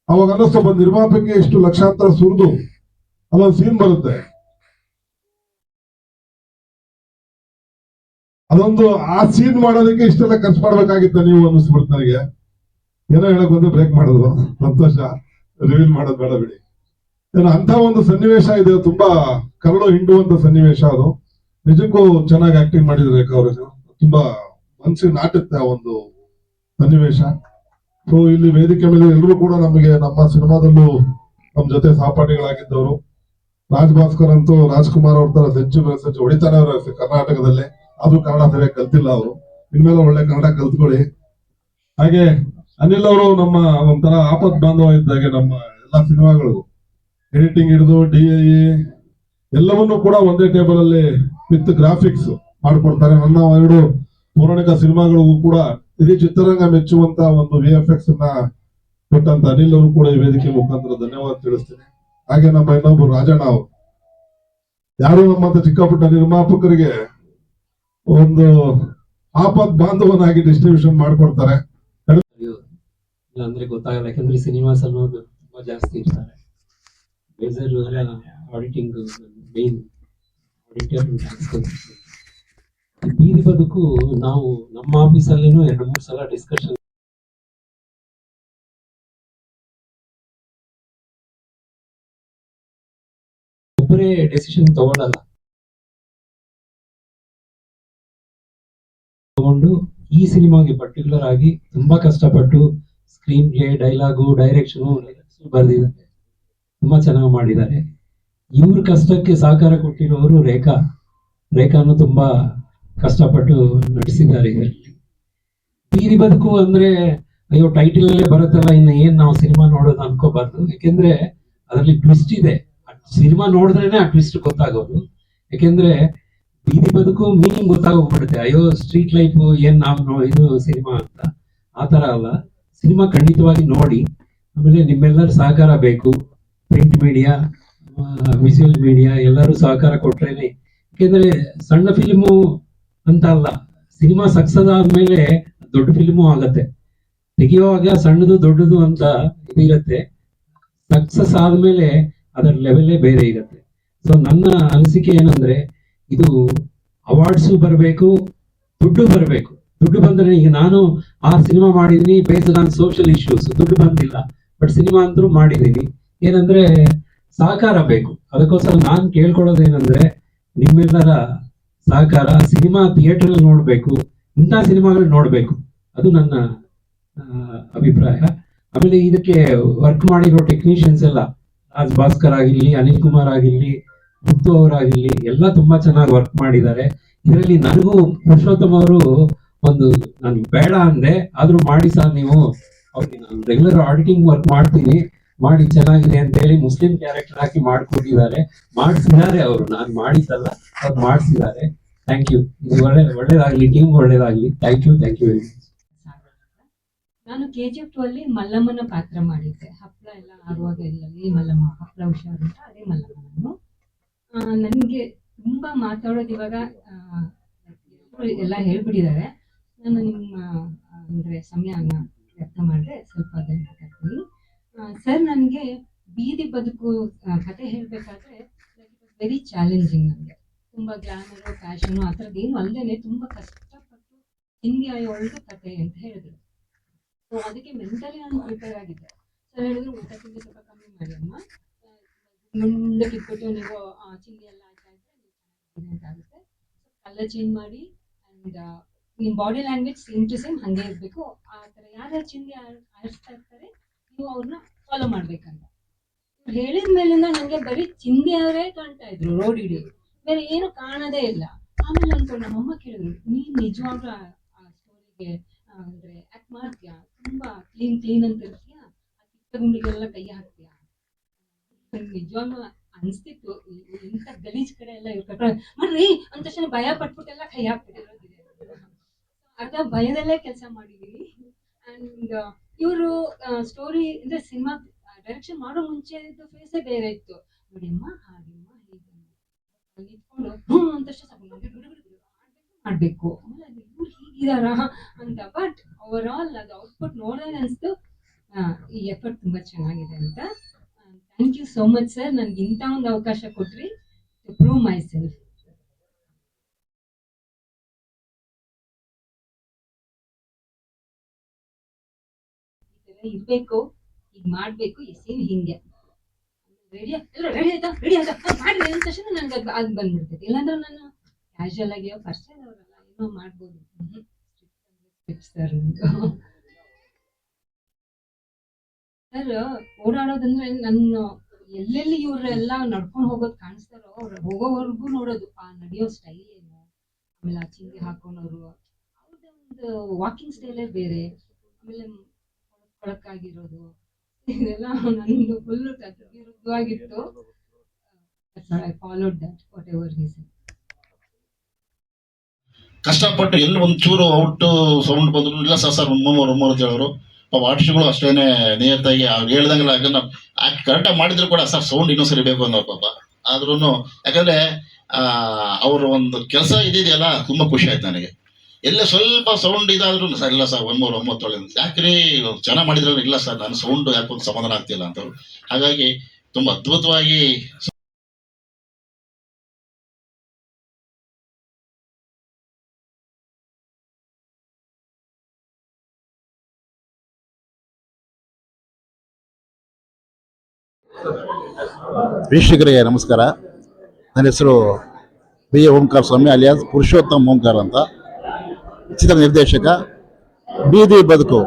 ಅವಾಗ ಅನ್ನಿಸ್ತು ಒಬ್ಬ ನಿರ್ಮಾಪಕಿ ಎಷ್ಟು ಲಕ್ಷಾಂತರ ಸುರಿದು ಅಲ್ಲೊಂದು ಸೀನ್ ಬರುತ್ತೆ. ಅದೊಂದು ಆ ಸೀನ್ ಮಾಡೋದಕ್ಕೆ ಇಷ್ಟೆಲ್ಲ ಖರ್ಚು ಮಾಡ್ಬೇಕಾಗಿತ್ತ ನೀವು ಅನ್ನಿಸ್ಬಿಡ್ತು ನನಗೆ. ಏನೋ ಹೇಳಕ್ ಬಂದು ಬ್ರೇಕ್ ಮಾಡೋದು. ಸಂತೋಷ ರಿವೀಲ್ ಮಾಡೋದು ಬೇಡ ಬಿಡಿ. ಏನೋ ಅಂತ ಒಂದು ಸನ್ನಿವೇಶ ಇದೆ. ತುಂಬಾ ಕರಡು ಹಿಂಡುವಂತ ಸನ್ನಿವೇಶ ಅದು. ನಿಜಕ್ಕೂ ಚೆನ್ನಾಗಿ ಆಕ್ಟಿಂಗ್ ಮಾಡಿದ್ರೆ ಅವರು. ತುಂಬಾ ಮನ್ಸಿಗೆ ನಾಟುತ್ತೆ ಆ ಒಂದು ಸನ್ನಿವೇಶ. ಸೊ ಇಲ್ಲಿ ವೇದಿಕೆ ಮೇಲೆ ಎಲ್ಲರೂ ಕೂಡ ನಮಗೆ ನಮ್ಮ ಸಿನಿಮಾದಲ್ಲೂ ನಮ್ಮ ಜೊತೆ ಸಹಪಾಠಿಗಳಾಗಿದ್ದವರು. ರಾಜ್ ಭಾಸ್ಕರ್ ಅಂತೂ ರಾಜ್ಕುಮಾರ್ ಅವ್ರ ತರ ಸೆಂಚು ಸೆಂಚು ಹೊಡಿತಾರೆ ಅವ್ರ ಕರ್ನಾಟಕದಲ್ಲಿ. ಆದ್ರೂ ಕನ್ನಡ ಸರಿಯಾಗಿ ಕಲ್ತಿಲ್ಲ ಅವರು. ಇನ್ಮೇಲೆ ಒಳ್ಳೆ ಕನ್ನಡ ಕಲ್ತ್ಕೊಳ್ಳಿ. ಹಾಗೆ ಅನಿಲ್ ಅವರು ನಮ್ಮ ಒಂಥರ ಆಪತ್ ಬಾಂಧವ ಇದ್ದಾಗೆ ನಮ್ಮ ಎಲ್ಲಾ ಸಿನಿಮಾಗಳು. ಎಡಿಟಿಂಗ್ ಹಿಡಿದು ಡಿ ಎಲ್ಲವನ್ನೂ ಕೂಡ ಒಂದೇ ಟೇಬಲ್ ಅಲ್ಲಿ ವಿತ್ ಗ್ರಾಫಿಕ್ಸ್ ಮಾಡ್ಕೊಡ್ತಾರೆ. ನನ್ನ ಎರಡು ಪೌರಾಣಿಕ ಸಿನಿಮಾಗಳಿಗೂ ಕೂಡ ಇಡೀ ಚಿತ್ರರಂಗ ಮೆಚ್ಚುವಂತ ಒಂದು ವಿ ಎಫ್ ಎಕ್ಸ್ ಅನ್ನ ಕೊಟ್ಟಂತ ಅನಿಲ್ ಅವರು ಕೂಡ ಈ ವೇದಿಕೆ ಮುಖಾಂತರ ಧನ್ಯವಾದ ತಿಳಿಸ್ತೀನಿ. ಹಾಗೆ ನಮ್ಮ ಇನ್ನೊಬ್ಬರು ರಾಜಣ್ಣ ಅವರು. ಯಾರು ನಮ್ಮಂತ ಚಿಕ್ಕ ಪುಟ್ಟ ನಿರ್ಮಾಪಕರಿಗೆ ಒಂದು ಆಪತ್ ಬಾಂಧವನಾಗಿ ಡಿಸ್ಟ್ರಿಬ್ಯೂಷನ್ ಮಾಡ್ಕೊಡ್ತಾರೆ. ಅಂದ್ರೆ ಗೊತ್ತಾಗಲ್ಲ. ಯಾಕಂದ್ರೆ ಸಿನಿಮಾಸ್ ಅನ್ನೋದು ತುಂಬಾ ಜಾಸ್ತಿ ಇರ್ತಾರೆ. ಆಡಿಟಿಂಗ್ ಮೇನ್ ಆಡಿಟರ್ ಬೀದಿ ಬದುಕು ನಾವು ನಮ್ಮ ಆಫೀಸಲ್ಲಿನೂ ಎರಡು ಮೂರು ಸಲ ಡಿಸ್ಕಷನ್ ಒಬ್ಬರೇ ಡೆಸಿಷನ್ ತಗೊಳ್ಳಲ್ಲ ತಗೊಂಡು ಈ ಸಿನಿಮಾಗೆ ಪರ್ಟಿಕ್ಯುಲರ್ ಆಗಿ ತುಂಬಾ ಕಷ್ಟಪಟ್ಟು ಸ್ಕ್ರೀನ್ ಪ್ಲೇ ಡೈಲಾಗು, ಡೈರೆಕ್ಷನು ಬರೆದಿದ್ದಾರೆ ತುಂಬಾ ಚೆನ್ನಾಗಿ ಮಾಡಿದ್ದಾರೆ. ಇವ್ರ ಕಷ್ಟಕ್ಕೆ ಸಹಕಾರ ಕೊಟ್ಟಿರೋರು ರೇಖಾ. ರೇಖಾನು ತುಂಬಾ ಕಷ್ಟಪಟ್ಟು ನಟಿಸಿದ್ದಾರೆ ಇದರಲ್ಲಿ. ಬೀದಿ ಬದುಕು ಅಂದ್ರೆ, ಅಯ್ಯೋ ಟೈಟಲ್ ಅಲ್ಲೇ ಬರುತ್ತಲ್ಲ, ಇನ್ನು ಏನ್ ನಾವು ಸಿನಿಮಾ ನೋಡೋದು ಅನ್ಕೋಬಾರ್ದು. ಯಾಕೆಂದ್ರೆ, ಅದರಲ್ಲಿ ಟ್ವಿಸ್ಟ್ ಇದೆ. ಸಿನಿಮಾ ನೋಡಿದ್ರೇನೆ ಆ ಟ್ವಿಸ್ಟ್ ಗೊತ್ತಾಗೋದು. ಯಾಕೆಂದ್ರೆ ಬೀದಿ ಬದುಕು ಮೀನಿಂಗ್ ಗೊತ್ತಾಗೋಗ್ಬಿಡುತ್ತೆ. ಅಯ್ಯೋ, ಸ್ಟ್ರೀಟ್ ಲೈಫ್, ಏನ್ ನಾವು ಇದು ಸಿನಿಮಾ ಅಂತ. ಆತರ ತರ ಅಲ್ಲ. ಸಿನಿಮಾ ಖಂಡಿತವಾಗಿ ನೋಡಿ, ಆಮೇಲೆ ನಿಮ್ಮೆಲ್ಲರ ಸಹಕಾರ ಬೇಕು. ಪ್ರಿಂಟ್ ಮೀಡಿಯಾ ವಿಜುವಲ್ ಮೀಡಿಯಾ ಎಲ್ಲರೂ ಸಹಕಾರ ಕೊಟ್ರೇನೆ ಯಾಕೆಂದ್ರೆ ಸಣ್ಣ ಫಿಲ್ಮು ಅಂತ ಅಲ್ಲ, ಸಿನಿಮಾ ಸಕ್ಸಸ್ ಆದ್ಮೇಲೆ ದೊಡ್ಡ ಫಿಲ್ಮು ಆಗತ್ತೆ. ತೆಗೆಯುವಾಗ ಸಣ್ಣದು ದೊಡ್ಡದು ಅಂತ ಇದಿರತ್ತೆ ಸಕ್ಸಸ್ ಆದ್ಮೇಲೆ ಅದರ ಲೆವೆಲ್ಲೇ ಬೇರೆ ಇರುತ್ತೆ. ಸೊ ನನ್ನ ಅನಿಸಿಕೆ ಏನಂದ್ರೆ, ಇದು ಅವಾರ್ಡ್ಸು ಬರಬೇಕು, ದುಡ್ಡು ಬರಬೇಕು. ದುಡ್ಡು ಬಂದ್ರೆ ಈಗ ನಾನು ಆ ಸಿನಿಮಾ ಮಾಡಿದೀನಿ ಬೇಸ್ಡ್ ಆನ್ ಸೋಷಿಯಲ್ ಇಶ್ಯೂಸ್ ದುಡ್ಡು ಬಂದಿಲ್ಲ. ಬಟ್ ಸಿನಿಮಾ ಅಂದ್ರೂ ಮಾಡಿದೀನಿ ಏನಂದ್ರೆ ಸಹಕಾರ ಬೇಕು. ಅದಕ್ಕೋಸ್ಕರ ನಾನು ಕೇಳ್ಕೊಳ್ಳೋದೇನಂದ್ರೆ ನಿಮ್ಮೆಲ್ಲರ ಸಹಕಾರ ಸಿನಿಮಾ ಥಿಯೇಟರ್ ಅಲ್ಲಿ ನೋಡ್ಬೇಕು. ಇಂಥ ಸಿನಿಮಾಗಳು ನೋಡ್ಬೇಕು. ಅದು ನನ್ನ ಅಭಿಪ್ರಾಯ. ಆಮೇಲೆ ಇದಕ್ಕೆ ವರ್ಕ್ ಮಾಡಿರೋ ಟೆಕ್ನಿಷಿಯನ್ಸ್ ಎಲ್ಲ, ರಾಜ್ ಭಾಸ್ಕರ್ ಆಗಿರ್ಲಿ, ಅನಿಲ್ ಕುಮಾರ್ ಆಗಿರ್ಲಿ, ಮುತ್ತು ಅವರಾಗಿರ್ಲಿ, ಎಲ್ಲ ತುಂಬಾ ಚೆನ್ನಾಗಿ ವರ್ಕ್ ಮಾಡಿದ್ದಾರೆ. ಇದರಲ್ಲಿ ನನಗೂ ಪುರುಷೋತ್ತಮ್ ಅವರು ಒಂದು ನಾನು ಬೇಡ ಅಂದೆ, ಆದ್ರೂ ಮಾಡಿ ಸರ್ ನೀವು. ಅವ್ರಿಗೆ ನಾನು ರೆಗ್ಯುಲರ್ ಆಡಿಟಿಂಗ್ ವರ್ಕ್ ಮಾಡ್ತೀನಿ. ಮಾಡಿ ಚೆನ್ನಾಗಿದೆ ಅಂತ ಹೇಳಿ ಮುಸ್ಲಿಂ ಕ್ಯಾರೆಕ್ಟರ್ ಹಾಕಿ ಮಾಡ್ಕೊಟ್ಟಿದ್ದಾರೆ. ಮಾಡಿಸಿದ್ದಾರೆ ಅವರು. ನಾನು ಮಾಡಿಸಲ್ಲ ಅವ್ರು ಮಾಡಿಸಿದ್ದಾರೆ. ಥ್ಯಾಂಕ್ ಯು ಇದು ಒಳ್ಳೆ, ಒಳ್ಳೇದಾಗ್ಲಿ ಟೀಮ್ ಒಳ್ಳೇದಾಗ್ಲಿ. Thank you thank you very ನಾನು ಕೆ ಜಿ ಎಫ್ ಟು ಅಲ್ಲಿ ಮಲ್ಲಮ್ಮನ ಪಾತ್ರ ಮಾಡಿದ್ದೆ. ಹಪ್ಪಳ ಎಲ್ಲ ಆರುವಾಗ ಎಲ್ಲ ಮಲ್ಲಮ್ಮ, ಹಪ್ಪಳ ಹುಷಾರು ಅಂತ ಅದೇ ಮಲ್ಲಮ್ಮ ನಾನು ನನಗೆ ತುಂಬಾ ಮಾತಾಡೋದು ಇವಾಗ ಎಲ್ಲ ಹೇಳ್ಬಿಟ್ಟಿದ್ದಾರೆ. ನಾನು ನಿಮ್ಮ ಅಂದರೆ ಸಮಯನ ವ್ಯರ್ಥ ಮಾಡಿದ್ರೆ ಸ್ವಲ್ಪ ಅದನ್ನ ಮಾತಾಡ್ತೀನಿ. ಸರ್ ನನಗೆ ಬೀದಿ ಬದುಕು ಕತೆ ಹೇಳಬೇಕಾದ್ರೆ ವೆರಿ ಚಾಲೆಂಜಿಂಗ್ ನನಗೆ. ತುಂಬ ಗ್ಲಾಮರು ಫ್ಯಾಷನ್ ಆ ಥರದ್ದು ಏನು ಅಲ್ಲದೆ ತುಂಬಾ ಕಷ್ಟಪಟ್ಟು ಹಿಂದಿ ಒಳ್ಳೆ ಕತೆ ಅಂತ ಹೇಳಿದ್ರು. ಸೊ ಅದಕ್ಕೆ ಮೆಂಟಲಿ ನಾನು ಪ್ರಿಪೇರ್ ಆಗಿದ್ದೆ. ಸರ್ ಹೇಳಿದ್ರು, ಊಟ ತಿಂಡಿ ಸ್ವಲ್ಪ ಕಮ್ಮಿ ಮಾಡಿ ಅಮ್ಮ. ಮುಂದಕ್ಕೆ ಇಟ್ಬಿಟ್ಟು ನೀವು ಚಿಂದಿ ಎಲ್ಲ ಆಯ್ತಾ ಇದ್ರೆ ಅಂತ ಆಗುತ್ತೆ. ಕಲರ್ ಚೇಂಜ್ ಮಾಡಿ ಆ್ಯಂಡ್ ನಿಮ್ಮ body language same to same ಹಂಗೆ ಇರಬೇಕು. ಆ ತರ ಯಾರ್ಯಾರ ಚಿಂದಿ ಆಡಿಸ್ತಾ ಇರ್ತಾರೆ, ನೀವು ಅವ್ರನ್ನ ಫಾಲೋ ಮಾಡ್ಬೇಕಂತ. ಹೇಳಿದ ಮೇಲಿಂದ ನನಗೆ ಬರೀ ಚಿಂದಿ ಅವರೇ ಕಾಣ್ತಾ ಇದ್ರು ರೋಡ್ ಇಡೀ ಬೇರೆ ಏನು ಕಾಣದೇ ಇಲ್ಲ. ಆಮೇಲೆ ಅನ್ಕೊಂಡು ನಮ್ಮಮ್ಮ ಕೇಳಿದ್ರು, ನೀನ್ ನಿಜವಾಗ್ಲೂ ಆ ಸ್ಟೋರಿಗೆ ಅಂದ್ರೆ ಆಕ್ಟ್ ಮಾಡ್ತೀಯಾ? ತುಂಬಾ ಕ್ಲೀನ್ ಕ್ಲೀನ್ ಅಂತ ಇರ್ತೀಯಾ ಆ ಚಿಕ್ಕ ಗುಂಡಿಗೆಲ್ಲ ಕೈ ಹಾಕ್ತೀಯಾ? ನಿಜವಾಗ್ಲೂ ಅನ್ಸ್ತಿತ್ತು. ಇಂಥ ಗಲೀಜ್ ಕಡೆ ಎಲ್ಲ ಇವ್ರ ಮರ್ರಿ ಮಾಡ್ರಿ ಅಂದ ತಕ್ಷಣ ಭಯ ಪಟ್ಬಿಟ್ಟೆಲ್ಲ ಕೈ ಹಾಕ್ಬಿಟ್ಟಿರೋದಿದೆ ಅರ್ಧ ಭಯದಲ್ಲೇ ಕೆಲಸ ಮಾಡಿದೀನಿ ಅಂಡ್ ಇವರು ಸ್ಟೋರಿ ಅಂದ್ರೆ ಸಿನಿಮಾ ಡೈರೆಕ್ಷನ್ ಮಾಡೋ ಮುಂಚೆ ಫೇಸೇ ಬೇರೆ ಇತ್ತು. ನೋಡಿಯಮ್ಮ, ಹಾಗೆಮ್ಮ ಹೀಗೆ ನಿಂತ್ಕೊಂಡು ಹ್ಞೂ ಮಾಡ್ಬೇಕು. ಆಮೇಲೆ ಇವ್ರು ಹೀಗಿದಾರಾ ಅಂತ. ಬಟ್ ಓವರ್ ಆಲ್ ಅದು ಔಟ್ಪುಟ್ ನೋಡಿದ್ರೆ ಅನಿಸ್ತು. ಈ ಎಫರ್ಟ್ ತುಂಬಾ ಚೆನ್ನಾಗಿದೆ ಅಂತ. Thank you so much sir ನನ್ಗೆ ಇಂಥ ಒಂದು ಅವಕಾಶ ಕೊಟ್ರಿ. ಟು ಪ್ರೂವ್ ಮೈ ಸೆಲ್ಫ್ ಇರ್ಬೇಕು ಈಗ ಮಾಡ್ಬೇಕು ಈ ಸೀನ್ ಹಿಂಗೆ. ರೆಡಿ ಎಲ್ಲ ರೆಡಿ ಆಯ್ತಾ? ರೆಡಿ ಆಯ್ತಾ? ಹಾ, ಮಾಡ್ರಿ ಅಂದ ತಕ್ಷಣ ನಂಗೆ ಅದು ಅದು ಬಂದ್ಬಿಡ್ತೈತೆ. ಇಲ್ಲಾಂದ್ರೆ ನಾನು ಕ್ಯಾಶುವಲ್ ಆಗಿ ಪರಿಚಯ ಅವರಲ್ಲ ಏನೋ ಮಾಡ್ಬೋದು. ಸರ್ ಸರ್ ಓಡಾಡೋದಂದ್ರೆ ನನ್ನ ಎಲ್ಲೆಲ್ಲಿ ಇವರೆಲ್ಲ ನಡ್ಕೊಂಡು ಹೋಗೋದು ಕಾಣಿಸ್ತಾರೋ ಅವ್ರು ಹೋಗೋವರೆಗೂ ನೋಡೋದು. ಆ ನಡೆಯೋ ಸ್ಟೈಲ್ ಏನು? ಆಮೇಲೆ ಆ ಚಿಂದಿ ಹಾಕೊಂಡವ್ರು ಅವ್ರದ್ದು ಒಂದು ವಾಕಿಂಗ್ ಸ್ಟೈಲೇ ಬೇರೆ. ಆಮೇಲೆ ಕೊಳಕಾಗಿರೋದು ಇದೆಲ್ಲ ನಂದು ಫುಲ್ ವಿರುದ್ಧವಾಗಿತ್ತು I followed that whatever ಕಷ್ಟಪಟ್ಟು ಎಲ್ಲಿ ಚೂರು ಔಟ್ ಸೌಂಡ್ ಬಂದ್ರು ಇಲ್ಲ ಸರ್ ಸರ್ ಮೂರು ಮೂರು ಅಂತ ಹೇಳೋರು ಆರ್ಟಿಸ್ಟ್ಗಳು ಅಷ್ಟೇನೆ ನಿಯತ್ತಾಗಿ ಅವ್ರು ಹೇಳ್ದಂಗೆಲ್ಲ ಯಾಕಂದ್ರೆ ಕರೆಕ್ಟಾಗಿ ಮಾಡಿದ್ರು ಕೂಡ ಸರ್ ಸೌಂಡ್ ಇನ್ನೂ ಸರಿ ಬೇಕು ಅನ್ನೋ ಪಾಪ. ಆದ್ರೂ ಯಾಕಂದ್ರೆ ಅವ್ರ ಒಂದು ಕೆಲಸ ಇದಿದೆಯಲ್ಲ ತುಂಬಾ ಖುಷಿ ಆಯ್ತು ನನಗೆ. ಎಲ್ಲೇ ಸ್ವಲ್ಪ ಸೌಂಡ್ ಇದಾದ್ರೂ ಸರ್, ಇಲ್ಲ ಸರ್ ಒಂದ್ ಮೂರು ಒಂಬತ್ತೊಳೆ ಯಾಕ್ರಿ ಚೆನ್ನಾಗಿ ಮಾಡಿದ್ರಲ್ಲ ಇಲ್ಲ ಸರ್, ನಾನು ಸೌಂಡ್ ಯಾಕೊಂದು ಸಮಾಧಾನ ಆಗ್ತಿಲ್ಲ ಅಂತ ಹಾಗಾಗಿ ತುಂಬಾ ಅದ್ಭುತವಾಗಿ ವೀಕ್ಷಕರಿಗೆ ನಮಸ್ಕಾರ. ನನ್ನ ಹೆಸರು B A Omkara Swamy, alias, Purushottam Omkara ಅಂತ. ಚಿತ್ರ ನಿರ್ದೇಶಕ, ಬೀದಿ ಬದುಕು.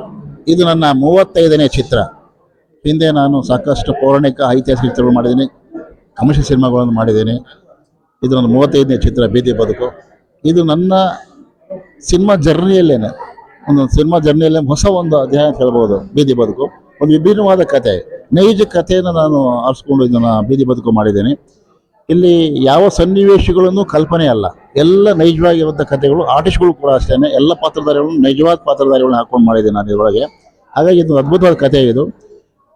ಇದು ನನ್ನ ಮೂವತ್ತೈದನೇ ಚಿತ್ರ. ಹಿಂದೆ ನಾನು ಸಾಕಷ್ಟು ಪೌರಾಣಿಕ ಐತಿಹಾಸಿಕ ಚಿತ್ರಗಳು ಮಾಡಿದ್ದೀನಿ, ಕಮರ್ಷಿಯಲ್ ಸಿನಿಮಾಗಳನ್ನು ಮಾಡಿದ್ದೀನಿ. ಇದು ನನ್ನ ಮೂವತ್ತೈದನೇ ಚಿತ್ರ, ಬೀದಿ ಬದುಕು. ಇದು ನನ್ನ ಸಿನಿಮಾ ಜರ್ನಿಯಲ್ಲೇನೆ. ಒಂದು ಸಿನಿಮಾ ಜರ್ನಿಯಲ್ಲೇ ಹೊಸ ಒಂದು ಅಧ್ಯಯನ ಅಂತ ಹೇಳ್ಬೋದು, ಬೀದಿ ಬದುಕು. ಒಂದು ವಿಭಿನ್ನವಾದ ಕತೆ, ನೈಜ ಕಥೆಯನ್ನು ನಾನು ಆರಿಸ್ಕೊಂಡು ಇದನ್ನು ಬೀದಿ ಬದುಕು ಮಾಡಿದ್ದೇನೆ. ಇಲ್ಲಿ ಯಾವ ಸನ್ನಿವೇಶಗಳನ್ನು ಕಲ್ಪನೆ ಅಲ್ಲ. ಎಲ್ಲ ನೈಜವಾಗಿರುವಂಥ ಕಥೆಗಳು, ಆರ್ಟಿಸ್ಟ್ಗಳು ಕೂಡ ಅಷ್ಟೇ ಎಲ್ಲ ಪಾತ್ರಧಾರಿಗಳನ್ನು ನೈಜವಾದ ಪಾತ್ರಧಾರಿಗಳನ್ನ ಹಾಕೊಂಡು ಮಾಡಿದ್ದೀನಿ ನಾನು ಇದರೊಳಗೆ. ಹಾಗಾಗಿ ಇದು ಅದ್ಭುತವಾದ ಕಥೆ ಇದು.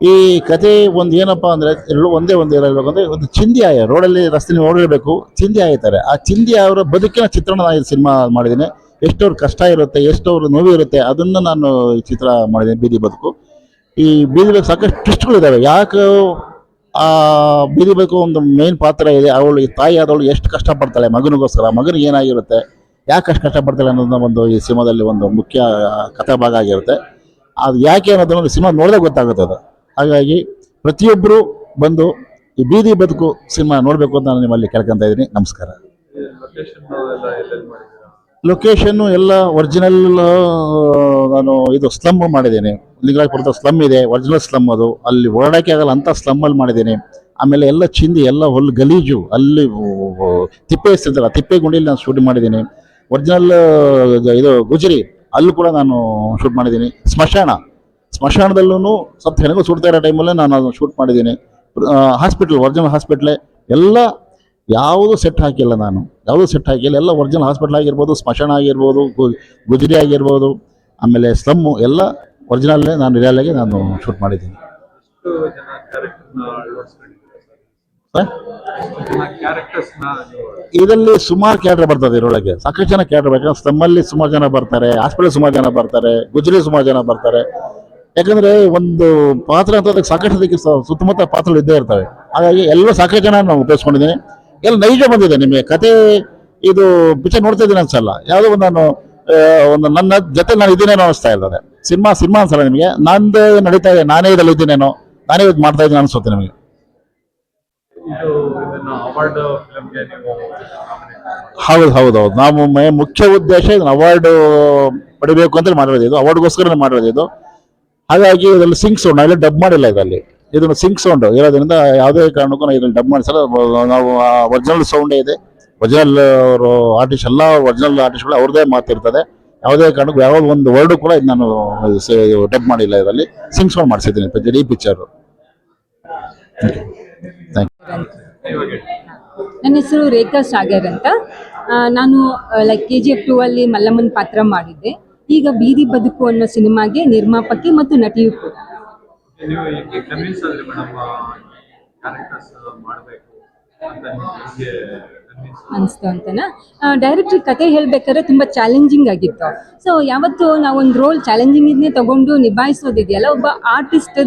ಈ ಕತೆ ಒಂದು ಏನಪ್ಪ ಅಂದರೆ, ಎರಡು ಒಂದೇ ಒಂದು ಇರಬೇಕಂದ್ರೆ ಒಂದು ಚಿಂದಿ ಆಯ. ರೋಡಲ್ಲಿ ರಸ್ತೆ ಓಡಿರಬೇಕು ಚಿಂದಿ ಆಯ್ತಾರೆ. ಆ ಚಿಂದಿ ಅವರ ಬದುಕಿನ ಚಿತ್ರಣ ನಾನು ಸಿನಿಮಾ ಮಾಡಿದ್ದೀನಿ. ಎಷ್ಟೋರು ಕಷ್ಟ ಇರುತ್ತೆ, ಎಷ್ಟವ್ರ ನೋವು ಇರುತ್ತೆ, ಅದನ್ನು ನಾನು ಚಿತ್ರ ಮಾಡಿದ್ದೀನಿ, ಬೀದಿ ಬದುಕು. ಈ ಬೀದಿ ಬದುಕು ಸಾಕಷ್ಟು ಟ್ವಿಸ್ಟ್ಗಳಿದ್ದಾವೆ ಯಾಕೆ ಆ ಬೀದಿ ಬದುಕು ಒಂದು ಮೇನ್ ಪಾತ್ರ ಇದೆ. ಅವಳು ತಾಯಿ ಆದವಳು ಎಷ್ಟು ಕಷ್ಟಪಡ್ತಾಳೆ? ಮಗನಿಗೋಸ್ಕರ. ಮಗನಿಗೆ ಏನಾಗಿರುತ್ತೆ? ಯಾಕೆ ಅಷ್ಟು ಕಷ್ಟಪಡ್ತಾಳೆ ಅನ್ನೋದನ್ನ ಒಂದು ಈ ಸಿನಿಮಾದಲ್ಲಿ ಒಂದು ಮುಖ್ಯ ಕಥಾ ಭಾಗ ಆಗಿರುತ್ತೆ. ಅದು ಯಾಕೆ ಅನ್ನೋದನ್ನ ಸಿನಿಮಾ ನೋಡಿದಾಗ ಗೊತ್ತಾಗುತ್ತೆ ಅದು. ಹಾಗಾಗಿ ಪ್ರತಿಯೊಬ್ಬರು ಬಂದು ಈ ಬೀದಿ ಬದುಕು ಸಿನಿಮಾ ನೋಡಬೇಕು ಅಂತ ನಾನು ನಿಮ್ಮಲ್ಲಿ ಕೇಳ್ಕೊಂತ ಇದ್ದೀನಿ. ನಮಸ್ಕಾರ. ಲೊಕೇಶನ್ನು ಎಲ್ಲ ಒರಿಜಿನಲ್ ನಾನು ಇದು ಸ್ಲಮ್ ಮಾಡಿದ್ದೀನಿ. ಲಿಂಗರಾಜಪುರದ ಸ್ಲಮ್ ಇದೆ ಒರಿಜಿನಲ್ ಸ್ಲಮ್ ಅದು. ಅಲ್ಲಿ ಓಡಾಡಕ್ಕೆ ಆಗಲ್ಲ ಅಂತ ಸ್ಲಮ್ಮಲ್ಲಿ ಮಾಡಿದ್ದೀನಿ. ಆಮೇಲೆ ಎಲ್ಲ ಚಿಂದಿ, ಎಲ್ಲ ಹೊಲ್ ಗಲೀಜು, ಅಲ್ಲಿ ತಿಪ್ಪೆ ತಿಪ್ಪೆ ಗುಂಡಿಯಲ್ಲಿ ನಾನು ಶೂಟ್ ಮಾಡಿದ್ದೀನಿ. ಒರಿಜಿನಲ್ ಇದು ಗುಜರಿ, ಅಲ್ಲೂ ಕೂಡ ನಾನು ಶೂಟ್ ಮಾಡಿದ್ದೀನಿ. ಸ್ಮಶಾನ ಸ್ಮಶಾನದಲ್ಲೂ ಸ್ವಲ್ಪ ಹೆಣಗು ಸುಡ್ತಾ ಇರೋ ಟೈಮಲ್ಲೇ ನಾನು ಅದನ್ನು ಶೂಟ್ ಮಾಡಿದ್ದೀನಿ. ಹಾಸ್ಪಿಟ್ಲ್ ಒರಿಜಿನಲ್ ಹಾಸ್ಪಿಟ್ಲೆ ಎಲ್ಲ ಯಾವುದು ಸೆಟ್ ಹಾಕಿಲ್ಲ ನಾನು. ಯಾವುದು ಸೆಟ್ ಹಾಕಿಲ್ಲ. ಎಲ್ಲ ಒರಿಜಿನಲ್ ಹಾಸ್ಪಿಟ್ಲ್ ಆಗಿರ್ಬೋದು, ಸ್ಮಶಾನ ಆಗಿರ್ಬೋದು ಗುಜರಿ ಆಗಿರ್ಬೋದು, ಆಮೇಲೆ ಸ್ಲಮ್ಮು ಎಲ್ಲ ಒರಿಜಿನಲ್ಲೇ ನಾನು ರಿಯಾಲಾಗಿ ನಾನು ಶೂಟ್ ಮಾಡಿದ್ದೀನಿ? ಇದರಲ್ಲಿ ಸುಮಾರು ಕ್ಯಾರೆಕ್ಟರ್ ಬರ್ತದೆ ಇದರೊಳಗೆ. ಸಾಕಷ್ಟು ಜನ ಕ್ಯಾರೆಕ್ಟರ್ ಬೇಕು. ಸ್ಲಮ್ಮಲ್ಲಿ ಸುಮಾರು ಜನ ಬರ್ತಾರೆ ಹಾಸ್ಪಿಟಲ್ ಸುಮಾರು ಜನ ಬರ್ತಾರೆ, ಗುಜರಿ ಸುಮಾರು ಜನ ಬರ್ತಾರೆ. ಯಾಕಂದ್ರೆ ಒಂದು ಪಾತ್ರ ಅಂತ ಸಾಕಷ್ಟು ಸುತ್ತಮುತ್ತ ಪಾತ್ರಗಳು ಇದ್ದೇ ಇರ್ತವೆ. ಹಾಗಾಗಿ ಎಲ್ಲ ಸಾಕಷ್ಟು ಜನ ನಾನು ಉಪಯೋಗಿಸ್ಕೊಂಡಿದ್ದೀನಿ. ಎಲ್ಲ ನೈಜ ಬಂದಿದೆ ನಿಮಗೆ ಕತೆ ಇದು ಪಿಕ್ಚರ್ ನೋಡ್ತಾ ಇದ್ದೀನಿ ಅನ್ಸಲ್ಲ. ಯಾವುದೋ ಒಂದು ನಾನು ಒಂದು ನನ್ನ ಜೊತೆ ನಾನು ಇದ್ದೀನೇನೋ ಅನಿಸ್ತಾ ಇದ್ದಾರೆ ಸಿನಿಮಾ ಸಿನಿಮಾ ಅನ್ಸಲ್ಲ ನಿಮಗೆ? ನಂದು ನಡೀತಾ ಇದೆ ನಾನೇ ಇದ್ರಲ್ಲಿ ಇದ್ದೀನೇನೋ ನಾನೇ ಇದು ಮಾಡ್ತಾ ಇದ್ದೀನಿ ಅನಿಸುತ್ತೆ ನಿಮಗೆ. ಹೌದು ಹೌದು ಹೌದು. ನಾವು ಮುಖ್ಯ ಉದ್ದೇಶ ಇದನ್ನ ಅವಾರ್ಡ್ ಪಡಿಬೇಕು ಅಂತ ಮಾಡಿರೋದು ಇದು. ಅವಾರ್ಡ್ಗೋಸ್ಕರ ಮಾಡಿರೋದು ಇದು. ಹಾಗಾಗಿ ಇದರಲ್ಲಿ ಸಿಂಗ್ಸ್ ನಾವೆಲ್ಲ ಡಬ್ ಮಾಡಿಲ್ಲ ಇದರಲ್ಲಿ. ಇದನ್ನು ಸಿಂಕ್ ಸೌಂಡ್ ಇರೋದ್ರಿಂದ ಯಾವುದೇ ಕಾರಣಕ್ಕೂ ನಾವು ಇದನ್ನು ಡಬ್ ಮಾಡಿಸಲ್ಲ. ನಾವು ಒರಿಜಿನಲ್ ಸೌಂಡೇ ಇದೆ. ಒರಿಜಿನಲ್ ಅವರು ಆರ್ಟಿಸ್ಟ್ ಎಲ್ಲ ಒರಿಜಿನಲ್ ಆರ್ಟಿಸ್ಟ್ಗಳು ಅವ್ರದ್ದೇ ಮಾತಿರ್ತದೆ ಯಾವುದೇ ಕಾರಣಕ್ಕೂ ಯಾವ ಒಂದು ವರ್ಡು ಕೂಡ ಇದು ನಾನು ಡಬ್ ಮಾಡಿಲ್ಲ ಇದರಲ್ಲಿ. ಸಿಂಕ್ ಸೌಂಡ್ ಮಾಡಿಸಿದ್ದೀನಿ ಇಡೀ ಪಿಕ್ಚರು. ನನ್ನ ಹೆಸರು ರೇಖಾ ಸಾಗರ್ ಅಂತ. ನಾನು like K G F two ಅಲ್ಲಿ ಮಲ್ಲಮ್ಮನ ಪಾತ್ರ ಮಾಡಿದ್ದೆ. ಈಗ ಬೀದಿ ಬದುಕು ಅನ್ನೋ ಸಿನಿಮಾಗೆ ನಿರ್ಮಾಪಕಿ ಮತ್ತು ನಟಿಯು ಕೂಡ ನೀವು ಕನ್ವಿನ್ಸ್ ಆದ್ರೆ ಮಾಡಬೇಕು ಅನಿಸ್ತು ಅಂತನಾ? ಡೈರೆಕ್ಟ್ರಿ ಕತೆ ಹೇಳ್ಬೇಕಾದ್ರೆ ತುಂಬ ಚಾಲೆಂಜಿಂಗ್ ಆಗಿತ್ತು. ಸೊ ಯಾವತ್ತು ನಾವೊಂದು ರೋಲ್ ಚಾಲೆಂಜಿಂಗ್ ತಗೊಂಡು ನಿಭಾಯಿಸೋದಿದೆಯಲ್ಲ, ಒಬ್ಬ ಆರ್ಟಿಸ್ಟ್